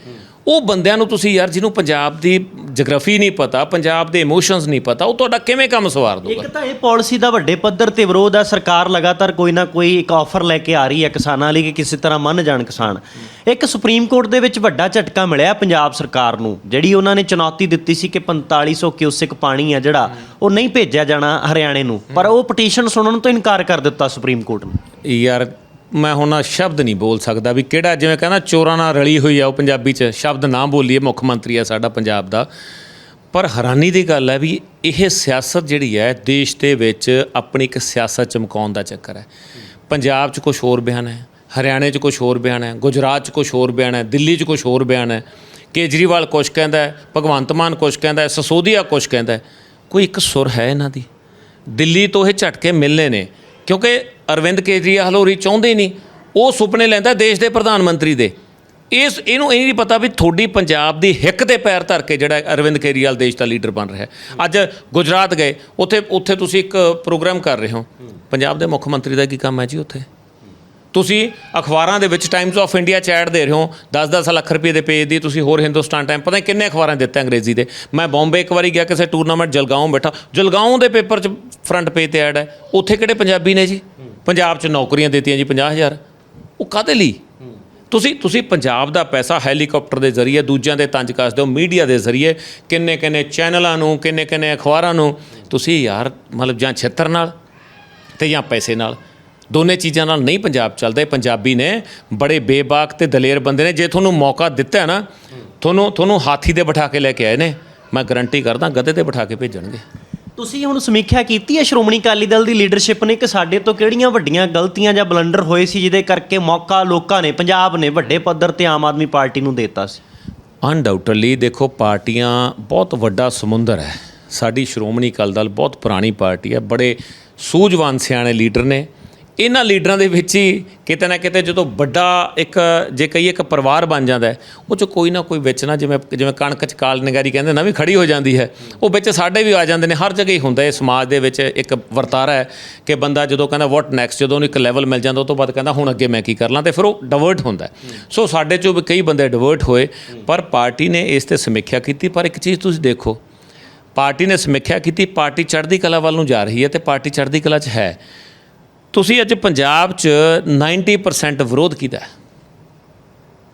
ਉਹ ਬੰਦਿਆਂ ਨੂੰ ਤੁਸੀਂ ਯਾਰ, ਜਿਹਨੂੰ ਪੰਜਾਬ ਦੀ ਜਗਰਾਫੀ ਨਹੀਂ ਪਤਾ ਪੰਜਾਬ ਦੇ ਇਮੋਸ਼ਨਸ ਨਹੀਂ ਪਤਾ ਉਹ ਤੁਹਾਡਾ ਕਿਵੇਂ ਕੰਮ ਸਵਾਰ ਦੂਗਾ ਇੱਕ ਤਾਂ ਇਹ ਪਾਲਿਸੀ ਦਾ ਵੱਡੇ ਪੱਧਰ ਤੇ ਵਿਰੋਧ ਹੈ ਸਰਕਾਰ ਲਗਾਤਾਰ ਕੋਈ ਨਾ ਕੋਈ ਇੱਕ ਆਫਰ ਲੈ ਕੇ ਆ ਰਹੀ ਹੈ ਕਿਸਾਨਾਂ ਲਈ ਕਿ ਕਿਸੇ ਤਰ੍ਹਾਂ ਮੰਨ ਜਾਣ ਕਿਸਾਨ। ਇੱਕ ਸੁਪਰੀਮ ਕੋਰਟ ਦੇ ਵਿੱਚ ਵੱਡਾ ਝਟਕਾ ਮਿਲਿਆ ਪੰਜਾਬ ਸਰਕਾਰ ਨੂੰ ਜਿਹੜੀ ਉਹਨਾਂ ਨੇ ਚੁਣੌਤੀ ਦਿੱਤੀ ਸੀ ਕਿ 4500 ਕਿਊਸਿਕ ਪਾਣੀ ਆ ਜਿਹੜਾ ਉਹ ਨਹੀਂ ਭੇਜਿਆ ਜਾਣਾ ਹਰਿਆਣੇ ਨੂੰ। ਪਰ ਉਹ ਪਟੀਸ਼ਨ ਸੁਣਨ ਤੋਂ ਇਨਕਾਰ ਕਰ ਦਿੱਤਾ ਸੁਪਰੀਮ ਕੋਰਟ ਨੇ। ਯਾਰ ਮੈਂ ਹੁਣ ਨਾ ਸ਼ਬਦ ਨਹੀਂ ਬੋਲ ਸਕਦਾ ਵੀ ਕਿਹੜਾ, ਜਿਵੇਂ ਕਹਿੰਦਾ ਚੋਰਾਂ ਨਾਲ ਰਲੀ ਹੋਈ ਆ ਉਹ ਪੰਜਾਬੀ 'ਚ, ਸ਼ਬਦ ਨਾ ਬੋਲੀਏ, ਮੁੱਖ ਮੰਤਰੀ ਆ ਸਾਡਾ ਪੰਜਾਬ ਦਾ। ਪਰ ਹੈਰਾਨੀ ਦੀ ਗੱਲ ਹੈ ਵੀ ਇਹ ਸਿਆਸਤ ਜਿਹੜੀ ਹੈ, ਦੇਸ਼ ਦੇ ਵਿੱਚ ਆਪਣੀ ਇੱਕ ਸਿਆਸਤ ਚਮਕਾਉਣ ਦਾ ਚੱਕਰ ਹੈ। ਪੰਜਾਬ 'ਚ ਕੁਝ ਹੋਰ ਬਿਆਨ ਹੈ, ਹਰਿਆਣੇ 'ਚ ਕੁਝ ਹੋਰ ਬਿਆਨ ਹੈ, ਗੁਜਰਾਤ 'ਚ ਕੁਝ ਹੋਰ ਬਿਆਨ ਹੈ, ਦਿੱਲੀ 'ਚ ਕੁਝ ਹੋਰ ਬਿਆਨ ਹੈ। ਕੇਜਰੀਵਾਲ ਕੁਝ ਕਹਿੰਦਾ ਹੈ, ਭਗਵੰਤ ਮਾਨ ਕੁਝ ਕਹਿੰਦਾ ਹੈ, ਸਸੋਦੀਆ ਕੁਝ ਕਹਿੰਦਾ ਹੈ। ਕੋਈ ਇੱਕ ਸੁਰ ਹੈ ਇਹਨਾਂ ਦੀ? ਦਿੱਲੀ ਤੋਂ ਇਹ ਝਟਕੇ ਮਿਲਨੇ ਨੇ। ਕਿਉਂਕਿ ਅਰਵਿੰਦ ਕੇਜਰੀਵਾਲ ਹੋਰੀ ਚਾਹੁੰਦੇ ਹੀ ਨਹੀਂ, ਉਹ ਸੁਪਨੇ ਲੈਂਦਾ ਦੇਸ਼ ਦੇ ਪ੍ਰਧਾਨ ਮੰਤਰੀ ਦੇ। ਇਸ, ਇਹਨੂੰ ਇਹ ਨਹੀਂ ਪਤਾ ਵੀ ਤੁਹਾਡੀ ਪੰਜਾਬ ਦੀ ਹਿੱਕ ਦੇ ਪੈਰ ਧਰ ਕੇ ਜਿਹੜਾ ਅਰਵਿੰਦ ਕੇਜਰੀਵਾਲ ਦੇਸ਼ ਦਾ ਲੀਡਰ ਬਣ ਰਿਹਾ ਅੱਜ ਗੁਜਰਾਤ ਗਏ, ਉੱਥੇ ਉੱਥੇ ਤੁਸੀਂ ਇੱਕ ਪ੍ਰੋਗਰਾਮ ਕਰ ਰਹੇ ਹੋ। ਪੰਜਾਬ ਦੇ ਮੁੱਖ ਮੰਤਰੀ ਦਾ ਕੀ ਕੰਮ ਹੈ ਜੀ ਉੱਥੇ? ਤੁਸੀਂ ਅਖਬਾਰਾਂ ਦੇ ਵਿੱਚ ਟਾਈਮਸ ਆਫ ਇੰਡੀਆ ਚ ਐਡ ਦੇ ਰਹੇ ਹੋ 10-10 ਲੱਖ ਰੁਪਏ ਦੇ ਪੇਜ ਦੀ, ਤੁਸੀਂ ਹੋਰ ਹਿੰਦੁਸਤਾਨ ਟਾਈਮ ਪਤਾ ਨਹੀਂ ਕਿੰਨੇ ਅਖਬਾਰਾਂ ਦਿੱਤੇ ਅੰਗਰੇਜ਼ੀ ਦੇ। ਮੈਂ ਬੰਬੇ ਇੱਕ ਵਾਰੀ ਗਿਆ, ਕਿਸੇ ਟੂਰਨਾਮੈਂਟ ਜਲਗਾਉਂ ਬੈਠਾ। ਜਲਗਾਉਂ ਦੇ ਪੇਪਰ 'ਚ ਫਰੰਟ ਪੇਜ ਤੇ ਐਡ ਹੈ। ਉੱਥੇ ਕਿਹੜੇ ਪੰਜਾਬੀ ਨੇ ਜੀ? ਪੰਜਾਬ 'ਚ ਨੌਕਰੀਆਂ ਦਿੱਤੀਆਂ ਜੀ 50000 ਉਹ ਕਾਦੇ ਲਈ? ਤੁਸੀਂ ਤੁਸੀਂ ਪੰਜਾਬ ਦਾ ਪੈਸਾ ਹੈਲੀਕਾਪਟਰ ਦੇ ਜ਼ਰੀਏ, ਦੂਜਿਆਂ ਦੇ ਤੰਜ ਕੱਸਦੇ ਹੋ ਮੀਡੀਆ ਦੇ ਜ਼ਰੀਏ ਕਿੰਨੇ ਕਿੰਨੇ ਚੈਨਲਾਂ ਨੂੰ ਕਿੰਨੇ ਕਿੰਨੇ ਅਖਬਾਰਾਂ ਨੂੰ, ਤੁਸੀਂ ਯਾਰ, ਮਤਲਬ ਜਾਂ ਛਿੱਤਰ ਨਾਲ ਤੇ ਜਾਂ ਪੈਸੇ ਨਾਲ। ਦੋਨੇ ਚੀਜ਼ਾਂ ਨਾਲ ਨਹੀਂ ਪੰਜਾਬ ਚੱਲਦਾ। ਇਹ ਪੰਜਾਬੀ ਨੇ ਬੜੇ ਬੇਬਾਕ ਤੇ ਦਲੇਰ ਬੰਦੇ ਨੇ। ਜੇ ਤੁਹਾਨੂੰ ਮੌਕਾ ਦਿੱਤਾ ਹੈ ਨਾ ਤੁਹਾਨੂੰ ਤੁਹਾਨੂੰ ਹਾਥੀ ਦੇ ਬਿਠਾ ਕੇ ਲੈ ਕੇ ਆਏ ਨੇ। ਮੈਂ ਗਰੰਟੀ ਕਰਦਾ ਗੱਦੇ ਤੇ ਬਿਠਾ ਕੇ ਭੇਜਣਗੇ। ਤੁਸੀਂ ਹੁਣ ਸਮੀਖਿਆ ਕੀਤੀ ਹੈ ਸ਼੍ਰੋਮਣੀ ਅਕਾਲੀ ਦਲ ਦੀ ਲੀਡਰਸ਼ਿਪ ਨੇ ਕਿ ਸਾਡੇ ਤੋਂ ਕਿਹੜੀਆਂ ਵੱਡੀਆਂ ਗਲਤੀਆਂ ਜਾਂ ਬਲੰਡਰ ਹੋਏ ਸੀ ਜਿਹਦੇ ਕਰਕੇ ਮੌਕਾ ਲੋਕਾਂ ਨੇ ਪੰਜਾਬ ਨੇ ਵੱਡੇ ਪੱਧਰ ਤੇ ਆਮ ਆਦਮੀ ਪਾਰਟੀ ਨੂੰ ਦਿੱਤਾ ਸੀ? ਅਨਡਾਊਟਡਲੀ ਦੇਖੋ ਪਾਰਟੀਆਂ ਬਹੁਤ ਵੱਡਾ ਸਮੁੰਦਰ ਹੈ। ਸਾਡੀ ਸ਼੍ਰੋਮਣੀ ਅਕਾਲੀ ਦਲ ਬਹੁਤ ਪੁਰਾਣੀ ਪਾਰਟੀ ਹੈ। ਬੜੇ ਸੂਝਵਾਨ ਸਿਆਣੇ ਲੀਡਰ ਨੇ। ਇਹਨਾਂ ਲੀਡਰਾਂ ਦੇ ਵਿੱਚ ਹੀ ਕਿਤੇ ਨਾ ਕਿਤੇ ਜਦੋਂ ਵੱਡਾ ਇੱਕ, ਜੇ ਕਹੀਏ ਇੱਕ ਪਰਿਵਾਰ ਬਣ ਜਾਂਦਾ ਉਹ ਚ ਕੋਈ ਨਾ ਕੋਈ ਵਿੱਚ ਨਾ ਜਿਵੇਂ ਜਿਵੇਂ ਕਣਕ ਚ ਕਾਲ ਨਿਗਾਰੀ ਕਹਿੰਦੇ ਨਾ ਵੀ ਖੜੀ ਹੋ ਜਾਂਦੀ ਹੈ, ਉਹ ਵਿੱਚ ਸਾਡੇ ਵੀ ਆ ਜਾਂਦੇ ਨੇ, ਹਰ ਜਗ੍ਹਾ ਹੀ ਹੁੰਦਾ ਹੈ। ਸਮਾਜ ਦੇ ਵਿੱਚ ਇੱਕ ਵਰਤਾਰਾ ਹੈ ਕਿ ਬੰਦਾ ਜਦੋਂ ਕਹਿੰਦਾ ਵਾਟ ਨੈਕਸਟ ਜਦੋਂ ਉਹਨੂੰ ਇੱਕ ਲੈਵਲ ਮਿਲ ਜਾਂਦਾ, ਉਹ ਤੋਂ ਬਾਅਦ ਕਹਿੰਦਾ, ਹੁਣ ਅੱਗੇ ਮੈਂ ਕੀ ਕਰ ਲਾਂ? ਤੇ ਫਿਰ ਉਹ ਡਿਵਰਟ ਹੁੰਦਾ ਸੋ ਸਾਡੇ ਚੋਂ ਵੀ ਕਈ ਬੰਦੇ ਡਿਵਰਟ ਹੋਏ, ਪਰ ਪਾਰਟੀ ਨੇ ਇਸ ਤੇ ਸਮੀਖਿਆ ਕੀਤੀ। ਪਰ ਇੱਕ ਚੀਜ਼ ਤੁਸੀਂ ਦੇਖੋ, ਪਾਰਟੀ ਨੇ ਸਮੀਖਿਆ ਕੀਤੀ, ਪਾਰਟੀ ਚੜ੍ਹਦੀ ਕਲਾ ਵੱਲ ਨੂੰ ਜਾ ਰਹੀ ਹੈ ਤੇ ਪਾਰਟੀ ਚੜ੍ਹਦੀ ਕਲਾ 'ਚ ਹੈ। ਤੁਸੀਂ ਅੱਜ ਪੰਜਾਬ 'ਚ 90% ਵਿਰੋਧ ਕੀਤਾ ਹੈ।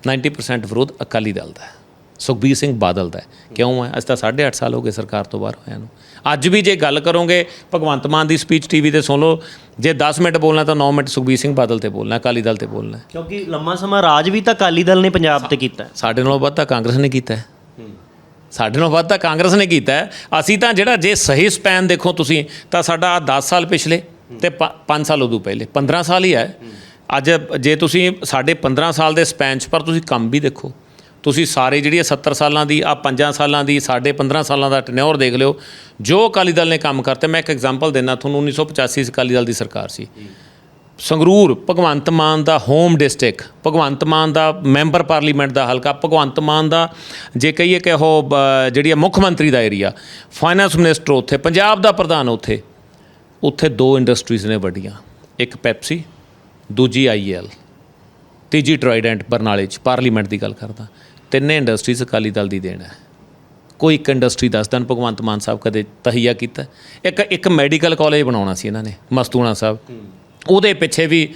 90% ਵਿਰੋਧ ਅਕਾਲੀ ਦਲ ਦਾ ਹੈ। ਸੁਖਬੀਰ ਸਿੰਘ ਬਾਦਲ ਦਾ ਹੈ। ਕਿਉਂ ਹੈ? ਅੱਜ ਤਾਂ 8.5 ਸਾਲ ਹੋ ਗਏ ਸਰਕਾਰ ਤੋਂ ਬਾਹਰ ਹੋਇਆਂ ਨੂੰ। ਅੱਜ ਵੀ ਜੇ ਗੱਲ ਕਰੋਗੇ ਭਗਵੰਤ ਮਾਨ ਦੀ ਸਪੀਚ ਟੀਵੀ ਤੇ ਸੁਣ ਲਓ। ਜੇ 10 ਮਿੰਟ ਬੋਲਣਾ ਤਾਂ 9 ਮਿੰਟ ਸੁਖਬੀਰ ਸਿੰਘ ਬਾਦਲ ਤੇ ਬੋਲਣਾ ਅਕਾਲੀ ਦਲ ਤੇ ਬੋਲਣਾ ਕਿਉਂਕਿ ਲੰਮਾ ਸਮਾਂ ਰਾਜ ਵੀ ਤਾਂ ਅਕਾਲੀ ਦਲ ਨੇ ਪੰਜਾਬ ਤੇ ਕੀਤਾ ਹੈ। ਸਾਡੇ ਨਾਲੋਂ ਵੱਧ ਤਾਂ ਕਾਂਗਰਸ ਨੇ ਕੀਤਾ ਹੈ। ਸਾਡੇ ਨਾਲੋਂ ਵੱਧ ਤਾਂ ਕਾਂਗਰਸ ਨੇ ਕੀਤਾ ਹੈ। ਅਸੀਂ ਤਾਂ ਜਿਹੜਾ ਜੇ ਸਹੀ ਸਪੈਨ ਦੇਖੋ ਤੁਸੀਂ ਤਾਂ ਸਾਡਾ 10 ਸਾਲ ਪਿਛਲੇ ਤੇ 5 ਸਾਲ ਉਦੋਂ ਪਹਿਲੇ 15 ਸਾਲ ਹੀ ਹੈ। ਅੱਜ ਜੇ ਤੁਸੀਂ ਸਾਡੇ 15 ਸਾਲ ਦੇ ਸਪੈਨ 'ਚ, ਪਰ ਤੁਸੀਂ ਕੰਮ ਵੀ ਦੇਖੋ। ਤੁਸੀਂ ਸਾਰੇ ਜਿਹੜੀ ਇਹ 70 ਸਾਲਾਂ ਦੀ ਆ 5 ਸਾਲਾਂ ਦੀ, ਸਾਡੇ 15 ਸਾਲਾਂ ਦਾ ਟਨਿਓਰ ਦੇਖ ਲਿਓ। ਜੋ ਅਕਾਲੀ ਦਲ ਨੇ ਕੰਮ ਕਰਤੇ, ਮੈਂ ਇੱਕ ਐਗਜ਼ਾਮਪਲ ਦੇਣਾ ਤੁਹਾਨੂੰ 1985 'ਚ ਅਕਾਲੀ ਦਲ ਦੀ ਸਰਕਾਰ ਸੀ। ਸੰਗਰੂਰ, ਭਗਵੰਤ ਮਾਨ ਦਾ ਹੋਮ ਡਿਸਟ੍ਰਿਕਟ ਭਗਵੰਤ ਮਾਨ ਦਾ ਮੈਂਬਰ ਪਾਰਲੀਮੈਂਟ ਦਾ ਹਲਕਾ, ਭਗਵੰਤ ਮਾਨ ਦਾ ਜੇ ਕਹੀਏ ਕਿ ਉਹ ਜਿਹੜੀ ਆ ਮੁੱਖ ਮੰਤਰੀ ਦਾ ਏਰੀਆ ਫਾਈਨਾਂਸ ਮਿਨਿਸਟਰ ਉੱਥੇ, ਪੰਜਾਬ ਦਾ ਪ੍ਰਧਾਨ ਉੱਥੇ। ਉੱਥੇ ਦੋ ਇੰਡਸਟਰੀਜ਼ ਨੇ ਵੱਡੀਆਂ। ਇੱਕ ਪੈਪਸੀ ਦੂਜੀ ਆਈਐਲ ਤੀਜੀ ਟਰਾਈਡੈਂਟ ਬਰਨਾਲੇ 'ਚ ਪਾਰਲੀਮੈਂਟ ਦੀ ਗੱਲ ਕਰਦਾ। ਤਿੰਨੇ ਇੰਡਸਟਰੀਜ਼ ਅਕਾਲੀ ਦਲ ਦੀ ਦੇਣ ਹੈ। ਕੋਈ ਇੱਕ ਇੰਡਸਟਰੀ ਦੱਸ ਦੇਣ ਭਗਵੰਤ ਮਾਨ ਸਾਹਿਬ ਕਦੇ ਤਹੀਆ ਕੀਤਾ। ਇੱਕ ਇੱਕ ਮੈਡੀਕਲ ਕਾਲਜ ਬਣਾਉਣਾ ਸੀ ਇਹਨਾਂ ਨੇ ਮਸਤੂਣਾ ਸਾਹਿਬ। ਉਹਦੇ ਪਿੱਛੇ ਵੀ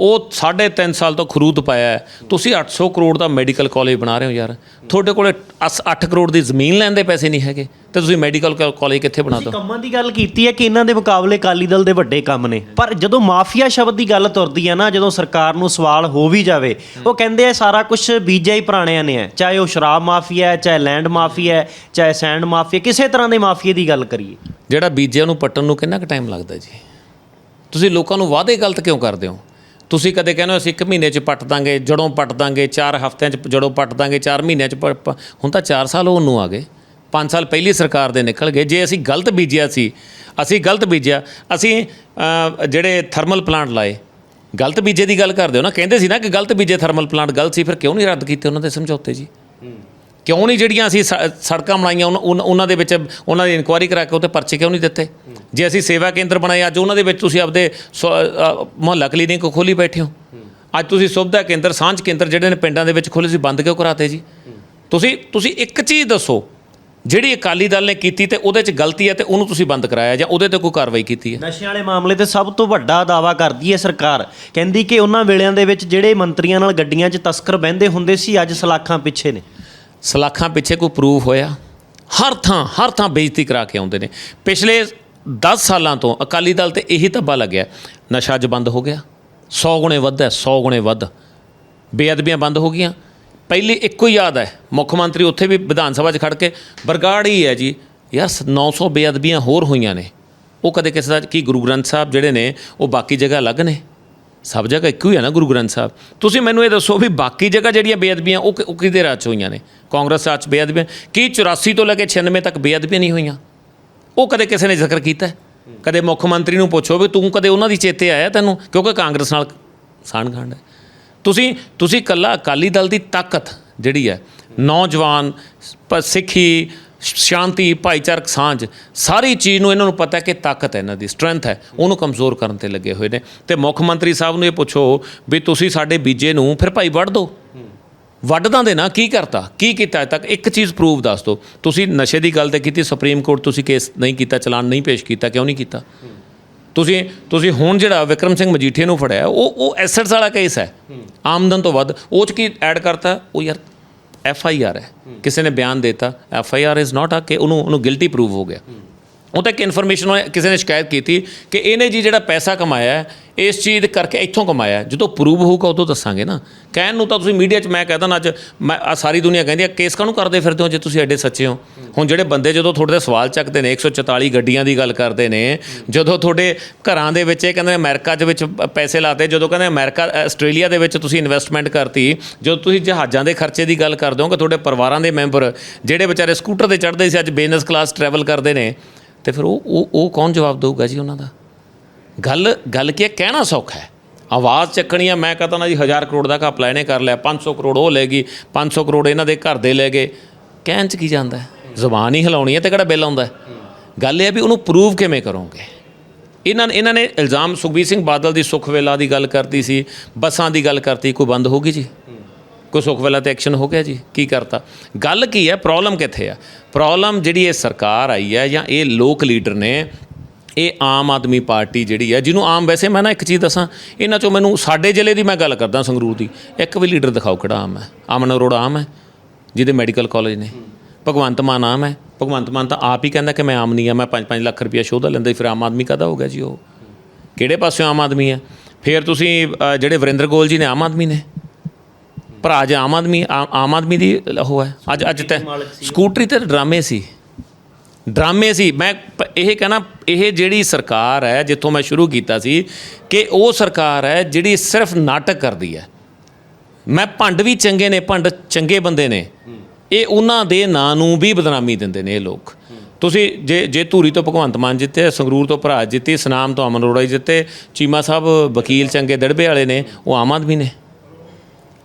ਉਹ 3.5 ਸਾਲ ਤੋਂ ਖਰੂਦ ਪਾਇਆ ਹੈ। ਤੁਸੀਂ 800 ਕਰੋੜ ਦਾ ਮੈਡੀਕਲ ਕਾਲਜ ਬਣਾ ਰਹੇ ਹੋ ਯਾਰ। ਤੁਹਾਡੇ ਕੋਲੇ 8 ਕਰੋੜ ਦੀ ਜ਼ਮੀਨ ਲੈਣ ਦੇ ਪੈਸੇ ਨਹੀਂ ਹੈਗੇ। ਤੇ ਤੁਸੀਂ ਮੈਡੀਕਲ ਕਾਲਜ ਕਿੱਥੇ ਬਣਾ ਦੋ ਕੰਮਾਂ ਦੀ ਗੱਲ ਕੀਤੀ ਹੈ ਕਿ ਇਹਨਾਂ ਦੇ ਮੁਕਾਬਲੇ ਅਕਾਲੀ ਦਲ ਦੇ ਵੱਡੇ ਕੰਮ ਨੇ। ਪਰ ਜਦੋਂ ਮਾਫੀਆ ਸ਼ਬਦ ਦੀ ਗੱਲ ਤੁਰਦੀ ਹੈ ਨਾ ਜਦੋਂ ਸਰਕਾਰ ਨੂੰ ਸਵਾਲ ਹੋ ਵੀ ਜਾਵੇ ਉਹ ਕਹਿੰਦੇ ਆ ਸਾਰਾ ਕੁਝ ਬੀਜਿਆ ਹੀ ਪੁਰਾਣਿਆਂ ਨੇ ਹੈ। ਚਾਹੇ ਉਹ ਸ਼ਰਾਬ ਮਾਫੀਆ ਹੈ ਚਾਹੇ ਲੈਂਡ ਮਾਫੀਆ ਹੈ ਚਾਹੇ ਸੈਂਡ ਮਾਫੀਆ ਕਿਸੇ ਤਰ੍ਹਾਂ ਦੇ ਮਾਫੀਏ ਦੀ ਗੱਲ ਕਰੀਏ। ਜਿਹੜਾ ਬੀਜਿਆ ਨੂੰ ਪੱਟਣ ਨੂੰ ਕਿੰਨਾ ਕੁ ਟਾਈਮ ਲੱਗਦਾ ਜੀ? ਤੁਸੀਂ ਲੋਕਾਂ ਨੂੰ ਵਾਅਦੇ ਗਲਤ ਕਿਉਂ ਕਰਦੇ ਹੋ? ਤੁਸੀਂ ਕਦੇ ਕਹਿੰਦੇ ਹੋ ਅਸੀਂ ਇੱਕ ਮਹੀਨੇ 'ਚ ਪੱਟ ਦਾਂਗੇ ਜੜੋਂ ਪੱਟ ਦਾਂਗੇ 4 ਹਫ਼ਤਿਆਂ 'ਚ ਜੜੋਂ ਪੱਟ ਦਾਂਗੇ 4 ਮਹੀਨਿਆਂ 'ਚ ਪ- ਪ- ਹੁਣ ਤਾਂ 4 ਸਾਲ ਉਹਨੂੰ ਆ ਗਏ। 5 ਸਾਲ ਪਹਿਲੀ ਸਰਕਾਰ ਦੇ ਨਿਕਲ ਗਏ। ਜੇ ਅਸੀਂ ਗਲਤ ਬੀਜਿਆ ਸੀ ਅਸੀਂ ਗਲਤ ਬੀਜਿਆ ਅਸੀਂ ਅ, ਜਿਹੜੇ ਥਰਮਲ ਪਲਾਂਟ ਲਾਏ ਗਲਤ ਬੀਜੇ ਦੀ ਗੱਲ ਕਰਦੇ ਹੋ ਨਾ ਕਹਿੰਦੇ ਸੀ ਨਾ ਕਿ ਗਲਤ ਬੀਜੇ ਥਰਮਲ ਪਲਾਂਟ ਗਲਤ ਸੀ ਫਿਰ ਕਿਉਂ ਨਹੀਂ ਰੱਦ ਕੀਤੇ ਉਹਨਾਂ ਦੇ ਸਮਝੌਤੇ ਜੀ? ਕਿਉਂ ਨਹੀਂ ਜਿਹੜੀਆਂ ਅਸੀਂ ਸ- ਸੜਕਾਂ ਬਣਾਈਆਂ ਉਹਨਾਂ- ਉਹਨਾਂ ਉਹਨਾਂ ਦੇ ਵਿੱਚ ਉਹਨਾਂ ਦੀ ਇਨਕੁਆਇਰੀ ਕਰਾ ਕੇ ਉਹ 'ਤੇ ਪਰਚੇ ਕਿਉਂ ਨਹੀਂ ਦਿੱਤੇ? ਜੇ ਅਸੀਂ ਸੇਵਾ ਕੇਂਦਰ ਬਣਾਏ ਅੱਜ ਉਹਨਾਂ ਦੇ ਵਿੱਚ ਤੁਸੀਂ ਆਪਦੇ ਮੁਹੱਲਾ ਕਲੀਨਿਕ ਖੋਲੀ ਬੈਠੇ ਹੋ। ਅੱਜ ਤੁਸੀਂ ਸੁਵਿਧਾ ਕੇਂਦਰ ਸਾਂਝ ਕੇਂਦਰ ਜਿਹੜੇ ਨੇ ਪਿੰਡਾਂ ਦੇ ਵਿੱਚ ਖੋਲੇ ਸੀ ਬੰਦ ਕਿਉਂ ਕਰਾਤੇ ਜੀ? ਤੁਸੀਂ ਤੁਸੀਂ ਇੱਕ ਚੀਜ਼ ਦੱਸੋ ਜਿਹੜੀ ਅਕਾਲੀ ਦਲ ਨੇ ਕੀਤੀ ਤੇ ਉਹਦੇ 'ਚ ਗਲਤੀ ਹੈ ਤੇ ਉਹਨੂੰ ਤੁਸੀਂ ਬੰਦ ਕਰਾਇਆ ਜਾਂ ਉਹਦੇ ਤੇ ਕੋਈ ਕਾਰਵਾਈ ਕੀਤੀ ਹੈ? ਨਸ਼ਿਆਂ ਵਾਲੇ ਮਾਮਲੇ ਤੇ ਸਭ ਤੋਂ ਵੱਡਾ ਦਾਵਾ ਕਰਦੀ ਹੈ ਸਰਕਾਰ। ਕਹਿੰਦੀ ਕਿ ਉਹਨਾਂ ਵੇਲਿਆਂ ਦੇ ਵਿੱਚ ਜਿਹੜੇ ਮੰਤਰੀਆਂ ਨਾਲ ਗੱਡੀਆਂ 'ਚ ਤਸਕਰ ਬਹਿੰਦੇ ਹੁੰਦੇ ਸੀ ਅੱਜ ਸਲਾਖਾਂ ਪਿੱਛੇ ਨੇ। ਸਲਾਖਾਂ ਪਿੱਛੇ ਕੋਈ ਪ੍ਰੂਫ ਹੋਇਆ? ਹਰ ਥਾਂ ਹਰ ਥਾਂ ਬੇਇੱਜ਼ਤੀ ਕਰਾ ਕੇ ਆਉਂਦੇ ਨੇ। ਪਿਛਲੇ 10 ਸਾਲਾਂ ਤੋਂ ਅਕਾਲੀ ਦਲ ਤੇ ਇਹੀ ਧੱਬਾ ਲੱਗਿਆ। ਨਸ਼ਾ ਅੱਜ ਬੰਦ ਹੋ ਗਿਆ। 100 ਗੁਣੇ ਵੱਧ ਹੈ 100 ਗੁਣੇ ਵੱਧ। ਬੇਅਦਬੀਆਂ ਬੰਦ ਹੋ ਗਈਆਂ। ਪਹਿਲੀ ਇੱਕੋ ਹੀ ਯਾਦ ਹੈ, ਮੁੱਖ ਮੰਤਰੀ ਉੱਥੇ ਵੀ ਵਿਧਾਨ ਸਭਾ 'ਚ ਖੜ ਕੇ, ਬਰਗਾੜ ਹੀ ਹੈ ਜੀ। ਯਾਰ 900 ਬੇਅਦਬੀਆਂ ਹੋਰ ਹੋਈਆਂ ਨੇ। ਉਹ ਕਦੇ ਕਿਸੇ ਦਾ ਕੀ ਗੁਰੂ ਗ੍ਰੰਥ ਸਾਹਿਬ ਜਿਹੜੇ ਨੇ, ਉਹ ਬਾਕੀ ਜਗ੍ਹਾ ਅਲੱਗ ਨੇ? ਸਭ ਜਗ੍ਹਾ ਇੱਕੋ ਹੀ ਹੈ ਨਾ ਗੁਰੂ ਗ੍ਰੰਥ ਸਾਹਿਬ। ਤੁਸੀਂ ਮੈਨੂੰ ਇਹ ਦੱਸੋ ਵੀ ਬਾਕੀ ਜਗ੍ਹਾ ਜਿਹੜੀਆਂ ਬੇਅਦਬੀਆਂ, ਉਹ ਉਹ ਕਿਹਦੇ ਰਾਜ 'ਚ ਹੋਈਆਂ ਨੇ? ਕਾਂਗਰਸ ਰਾਜ 'ਚ ਬੇਅਦਬੀਆਂ? ਕੀ 84 ਤੋਂ ਲੈ ਕੇ 96 ਤੱਕ ਬੇਅਦਬੀਆਂ ਨਹੀਂ ਹੋਈਆਂ? ਉਹ ਕਦੇ ਕਿਸੇ ਨੇ ਜ਼ਿਕਰ ਕੀਤਾ? ਹੈ? ਕਦੇ ਮੁੱਖ ਮੰਤਰੀ ਨੂੰ ਪੁੱਛੋ ਵੀ ਤੂੰ ਕਦੇ ਉਹਨਾਂ ਦੀ ਚੇਤੇ ਆਇਆ ਤੈਨੂੰ? ਕਿਉਂਕਿ ਕਾਂਗਰਸ ਨਾਲ ਸਾਂਢ-ਗਾਂਢ ਹੈ। ਤੁਸੀਂ ਤੁਸੀਂ ਕੱਲਾ ਅਕਾਲੀ ਦਲ ਦੀ ਤਾਕਤ ਜਿਹੜੀ ਹੈ, ਨੌਜਵਾਨ, ਪ- ਸਿੱਖੀ, ਸ਼ਾਂਤੀ, ਭਾਈਚਾਰਕ ਸਾਂਝ, ਸਾਰੀ ਚੀਜ਼ ਨੂੰ ਇਹਨਾਂ ਨੂੰ ਪਤਾ ਹੈ ਕਿ ਤਾਕਤ ਹੈ ਇਹਨਾਂ ਦੀ, ਸਟਰੈਂਥ ਹੈ, ਉਹਨੂੰ ਕਮਜ਼ੋਰ ਕਰਨ ਤੇ ਲੱਗੇ ਹੋਏ ਨੇ। ਤੇ ਮੁੱਖ ਮੰਤਰੀ ਸਾਹਿਬ ਨੂੰ ਇਹ ਪੁੱਛੋ ਵੀ ਤੁਸੀਂ ਸਾਡੇ ਬੀਜੇ ਨੂੰ ਫਿਰ ਭਾਈ ਵੱਢ ਦਿਓ ਵੱਢਦਾ ਦੇ ਨਾ, ਕੀ ਕਰਤਾ? ਕੀ ਕੀਤਾ ਅਜੇ ਤੱਕ? ਇੱਕ ਚੀਜ਼ ਪ੍ਰੂਫ ਦੱਸ ਦਿਓ। ਤੁਸੀਂ ਨਸ਼ੇ ਦੀ ਗੱਲ ਤੇ ਕੀਤੀ ਸੁਪਰੀਮ ਕੋਰਟ ਤੁਸੀਂ ਕੇਸ ਨਹੀਂ ਕੀਤਾ, ਚਲਾਨ ਨਹੀਂ ਪੇਸ਼ ਕੀਤਾ, ਕਿਉਂ ਨਹੀਂ ਕੀਤਾ? ਤੁਸੀਂ ਤੁਸੀਂ ਹੁਣ ਜਿਹੜਾ ਵਿਕਰਮ ਸਿੰਘ ਮਜੀਠੀਆ ਨੂੰ ਫੜਿਆ, ਉਹ ਉਹ ਐਸੈਟਸ ਵਾਲਾ ਕੇਸ ਹੈ। ਆਮਦਨ ਤੋਂ ਵੱਧ, ਉਹ ਚ ਕੀ ਐਡ ਕਰਤਾ? ਉਹ ਯਾਰ ਐਫ ਆਈ ਆਰ ਹੈ। ਕਿਸੇ ਨੇ ਬਿਆਨ ਦਿੱਤਾ F I R is not a ਕਿ ਉਹਨੂੰ ਉਹਨੂੰ ਗਿਲਟੀ ਪ੍ਰੂਵ ਹੋ ਗਿਆ। ਉਹ ਤਾਂ ਇੱਕ ਇਨਫੋਰਮੇਸ਼ਨ ਕਿਸੇ ਨੇ ਸ਼ਿਕਾਇਤ ਕੀਤੀ ਕਿ ਇਹਨੇ ਜੀ ਜਿਹੜਾ ਪੈਸਾ ਕਮਾਇਆ ਇਸ ਚੀਜ਼ ਕਰਕੇ ਇੱਥੋਂ ਕਮਾਇਆ। ਜਦੋਂ ਪ੍ਰੂਵ ਹੋਊਗਾ, ਉਦੋਂ ਦੱਸਾਂਗੇ ਨਾ। ਕਹਿਣ ਨੂੰ ਤਾਂ ਤੁਸੀਂ ਮੀਡੀਆ 'ਚ ਮੈਂ ਕਹਿੰਦਾ ਨਾ ਅੱਜ, ਮੈਂ ਆ ਸਾਰੀ ਦੁਨੀਆ ਕਹਿੰਦੀ ਆ, ਕੇਸ ਕਾਹਨੂੰ ਕਰਦੇ ਫਿਰਦੇ ਹੋ ਜੇ ਤੁਸੀਂ ਐਡੇ ਸੱਚੇ ਹੋ? ਹੁਣ ਜਿਹੜੇ ਬੰਦੇ ਜਦੋਂ ਤੁਹਾਡੇ ਤੇ ਸਵਾਲ ਚੱਕਦੇ ਨੇ 144 ਗੱਡੀਆਂ ਦੀ ਗੱਲ ਕਰਦੇ ਨੇ, ਜਦੋਂ ਤੁਹਾਡੇ ਘਰਾਂ ਦੇ ਵਿੱਚ ਇਹ ਕਹਿੰਦੇ ਨੇ ਅਮਰੀਕਾ ਦੇ ਵਿੱਚ ਪੈਸੇ ਲਾਤੇ, ਜਦੋਂ ਕਹਿੰਦੇ ਅਮਰੀਕਾ, ਆਸਟ੍ਰੇਲੀਆ ਦੇ ਵਿੱਚ ਤੁਸੀਂ ਇਨਵੈਸਟਮੈਂਟ ਕਰਤੀ, ਜਦੋਂ ਤੁਸੀਂ ਜਹਾਜ਼ਾਂ ਦੇ ਖਰਚੇ ਦੀ ਗੱਲ ਕਰਦੇ ਹੋ ਕਿ ਤੁਹਾਡੇ ਪਰਿਵਾਰਾਂ ਦੇ ਮੈਂਬਰ, ਜਿਹੜੇ ਵਿਚਾਰੇ ਸਕੂਟਰ ਤੇ ਚੜ੍ਹਦੇ ਸੀ, ਅੱਜ ਬਿਜ਼ਨਸ ਕਲਾਸ ਟਰੈਵਲ ਕਰਦੇ ਨੇ, ਤੇ ਫਿਰ ਉਹ ਉਹ ਉਹ ਕੌਣ ਜਵਾਬ ਦੇਊਗਾ ਜੀ ਉਹਨਾਂ ਦਾ? ਗੱਲ ਗੱਲ ਕੀ ਹੈ? ਕਹਿਣਾ ਸੌਖਾ ਹੈ। ਆਵਾਜ਼ ਚੱਕਣੀ ਆ, ਮੈਂ ਕਹਤਾ ਨਾ ਜੀ 1000 ਕਰੋੜ ਦਾ ਘਪਲਾ ਇਹਨੇ ਕਰ ਲਿਆ 500 ਕਰੋੜ ਉਹ ਲੈ ਗਈ 500 ਕਰੋੜ ਇਹਨਾਂ ਦੇ ਘਰ ਦੇ ਲੈ ਗਏ। ਕਹਿਣ ਚ ਕੀ ਜਾਂਦਾ ਹੈ? ਜ਼ੁਬਾਨ ਹੀ ਹਿਲਾਉਣੀ ਹੈ ਤੇ ਕਿਹੜਾ ਬਿੱਲ ਆਉਂਦਾ ਗੱਲ ਇਹ ਹੈ ਵੀ ਉਹਨੂੰ ਪ੍ਰੂਵ ਕਿਵੇਂ ਕਰੋਗੇ? ਇਹਨਾਂ ਨੇ ਇਹਨਾਂ ਨੇ ਇਲਜ਼ਾਮ ਸੁਖਬੀਰ ਸਿੰਘ ਬਾਦਲ ਦੀ ਸੁਖ ਵੇਲਾ ਦੀ ਗੱਲ ਕਰਤੀ ਸੀ, ਬੱਸਾਂ ਦੀ ਗੱਲ ਕਰਤੀ, ਕੋਈ ਬੰਦ ਹੋ ਗਈ ਜੀ? ਕੋਈ ਸੁਖ ਵੇਲਾ ਤੇ ਐਕਸ਼ਨ ਹੋ ਗਿਆ ਜੀ? ਕੀ ਕਰਤਾ? ਗੱਲ ਕੀ ਹੈ? ਪ੍ਰੋਬਲਮ ਕਿੱਥੇ ਆ? ਪ੍ਰੋਬਲਮ ਜਿਹੜੀ ਇਹ ਸਰਕਾਰ ਆਈ ਹੈ ਜਾਂ ਇਹ ਲੋਕ ਲੀਡਰ ਨੇ ਇਹ ਆਮ ਆਦਮੀ ਪਾਰਟੀ ਜਿਹੜੀ ਹੈ ਜਿਹਨੂੰ ਆਮ ਵੈਸੇ ਮੈਂ ਨਾ ਇੱਕ ਚੀਜ਼ ਦੱਸਾਂ ਇਹਨਾਂ ਚੋਂ ਮੈਨੂੰ ਸਾਡੇ ਜ਼ਿਲ੍ਹੇ ਦੀ ਮੈਂ ਗੱਲ ਕਰਦਾ ਸੰਗਰੂਰ ਦੀ। ਇੱਕ ਵੀ ਲੀਡਰ ਦਿਖਾਓ ਕਿਹੜਾ ਆਮ ਹੈ। ਅਮਨ ਅਰੋੜਾ ਆਮ ਹੈ ਜਿਹਦੇ ਮੈਡੀਕਲ ਕਾਲਜ ਨੇ। ਭਗਵੰਤ ਮਾਨ ਆਮ ਹੈ। ਭਗਵੰਤ ਮਾਨ ਤਾਂ ਆਪ ਹੀ ਕਹਿੰਦਾ ਕਿ ਮੈਂ ਆਮ ਨਹੀਂ ਆ ਮੈਂ 5-5 ਲੱਖ ਰੁਪਇਆ ਦਾ ਲੈਂਦਾ ਫਿਰ ਆਮ ਆਦਮੀ ਕਾਹਦਾ ਹੋ ਗਿਆ ਜੀ ਉਹ? ਕਿਹੜੇ ਪਾਸਿਓਂ ਆਮ ਆਦਮੀ ਹੈ? ਫਿਰ ਤੁਸੀਂ ਜਿਹੜੇ ਵਰਿੰਦਰ ਗੋਲ ਜੀ ਨੇ ਆਮ ਆਦਮੀ ਨੇ। ਭਰਾ ਜ ਆਮ ਆਦਮੀ ਆਮ ਆਦਮੀ ਦੀ ਉਹ ਹੈ। ਅੱਜ ਅੱਜ ਤੇ ਸਕੂਟਰੀ ਤੇ ਡਰਾਮੇ ਸੀ। ਡਰਾਮੇ ਸੀ। ਮੈਂ ਪ- ਇਹ ਕਹਿਣਾ, ਇਹ ਜਿਹੜੀ ਸਰਕਾਰ ਹੈ, ਜਿੱਥੋਂ ਮੈਂ ਸ਼ੁਰੂ ਕੀਤਾ ਸੀ, ਕਿ ਉਹ ਸਰਕਾਰ ਹੈ ਜਿਹੜੀ ਸਿਰਫ ਨਾਟਕ ਕਰਦੀ ਹੈ। ਮੈਂ ਭੰਡ ਵੀ ਚੰਗੇ ਨੇ, ਭੰਡ ਚੰਗੇ ਬੰਦੇ ਨੇ। ਇਹ ਉਹਨਾਂ ਦੇ ਨਾਂ ਨੂੰ ਵੀ ਬਦਨਾਮੀ ਦਿੰਦੇ ਨੇ ਇਹ ਲੋਕ। ਤੁਸੀਂ ਜੇ ਜੇ ਧੂਰੀ ਤੋਂ ਭਗਵੰਤ ਮਾਨ ਜਿੱਤੇ, ਸੰਗਰੂਰ ਤੋਂ ਭਰਾ ਜਿੱਤੀ, ਸਨਾਮ ਤੋਂ ਅਮਨ ਅਰੋੜਾ ਜੀ ਜਿੱਤੇ, ਚੀਮਾ ਸਾਹਿਬ ਵਕੀਲ ਚੰਗੇ, ਦੜਬੇ ਵਾਲੇ ਨੇ, ਉਹ ਆਮ ਆਦਮੀ ਨੇ।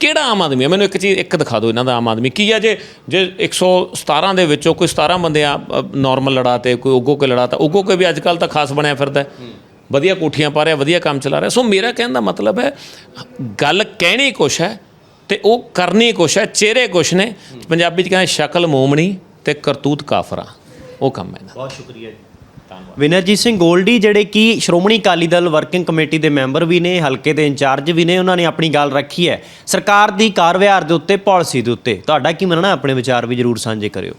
ਕਿਹੜਾ ਆਮ ਆਦਮੀ ਹੈ ਮੈਨੂੰ ਇੱਕ ਚੀਜ਼, ਇੱਕ ਦਿਖਾ ਦਿਓ ਇਹਨਾਂ ਦਾ ਆਮ ਆਦਮੀ। ਕੀ ਹੈ ਜੇ ਜੇ 117 ਦੇ ਵਿੱਚੋਂ ਕੋਈ 17 ਬੰਦੇ ਆ ਨਾਰਮਲ ਲੜਾਤੇ, ਕੋਈ ਉਗੋ ਕੇ ਲੜਾਤਾ, ਉਗੋ ਕੇ ਵੀ ਅੱਜ ਕੱਲ ਤਾਂ ਖਾਸ ਬਣਿਆ ਫਿਰਦਾ। ਵਧੀਆ ਕੋਠੀਆਂ ਪਾ ਰਿਹਾ, ਵਧੀਆ ਕੰਮ ਚਲਾ ਰਿਹਾ। ਸੋ ਮੇਰਾ ਕਹਿਣ ਦਾ ਮਤਲਬ ਹੈ, ਗੱਲ ਕਹਿਣੀ ਕੁਛ ਹੈ ਤੇ ਉਹ ਕਰਨੀ ਕੁਛ ਹੈ, ਚਿਹਰੇ ਕੁਛ ਨੇ। ਪੰਜਾਬੀ ਚ ਕਹਿੰਦੇ ਸ਼ਕਲ ਮੋਮਣੀ ਤੇ ਕਰਤੂਤ ਕਾਫਰਾ। ਉਹ ਕੰਮ ਹੈ ਨਾ ਬਹੁਤ ਸ਼ੁਕਰੀਆ ਜੀ। ਵਿਨਰਜੀਤ ਸਿੰਘ ਗੋਲਡੀ, ਜਿਹੜੇ ਕਿ ਸ਼੍ਰੋਮਣੀ ਅਕਾਲੀ ਦਲ ਵਰਕਿੰਗ ਕਮੇਟੀ ਦੇ ਮੈਂਬਰ ਵੀ ਨੇ, ਹਲਕੇ ਦੇ ਇੰਚਾਰਜ ਵੀ ਨੇ, ਉਹਨਾਂ ਨੇ ਆਪਣੀ ਗੱਲ ਰੱਖੀ ਹੈ। ਸਰਕਾਰ ਦੀ ਕਾਰ ਦੇ ਉੱਤੇ, ਪਾਲਿਸੀ ਦੇ ਉੱਤੇ। ਤੁਹਾਡਾ ਕੀ ਮੰਨਣਾ? ਆਪਣੇ ਵਿਚਾਰ ਵੀ ਜਰੂਰ ਸਾਂਝੇ ਕਰਿਓ।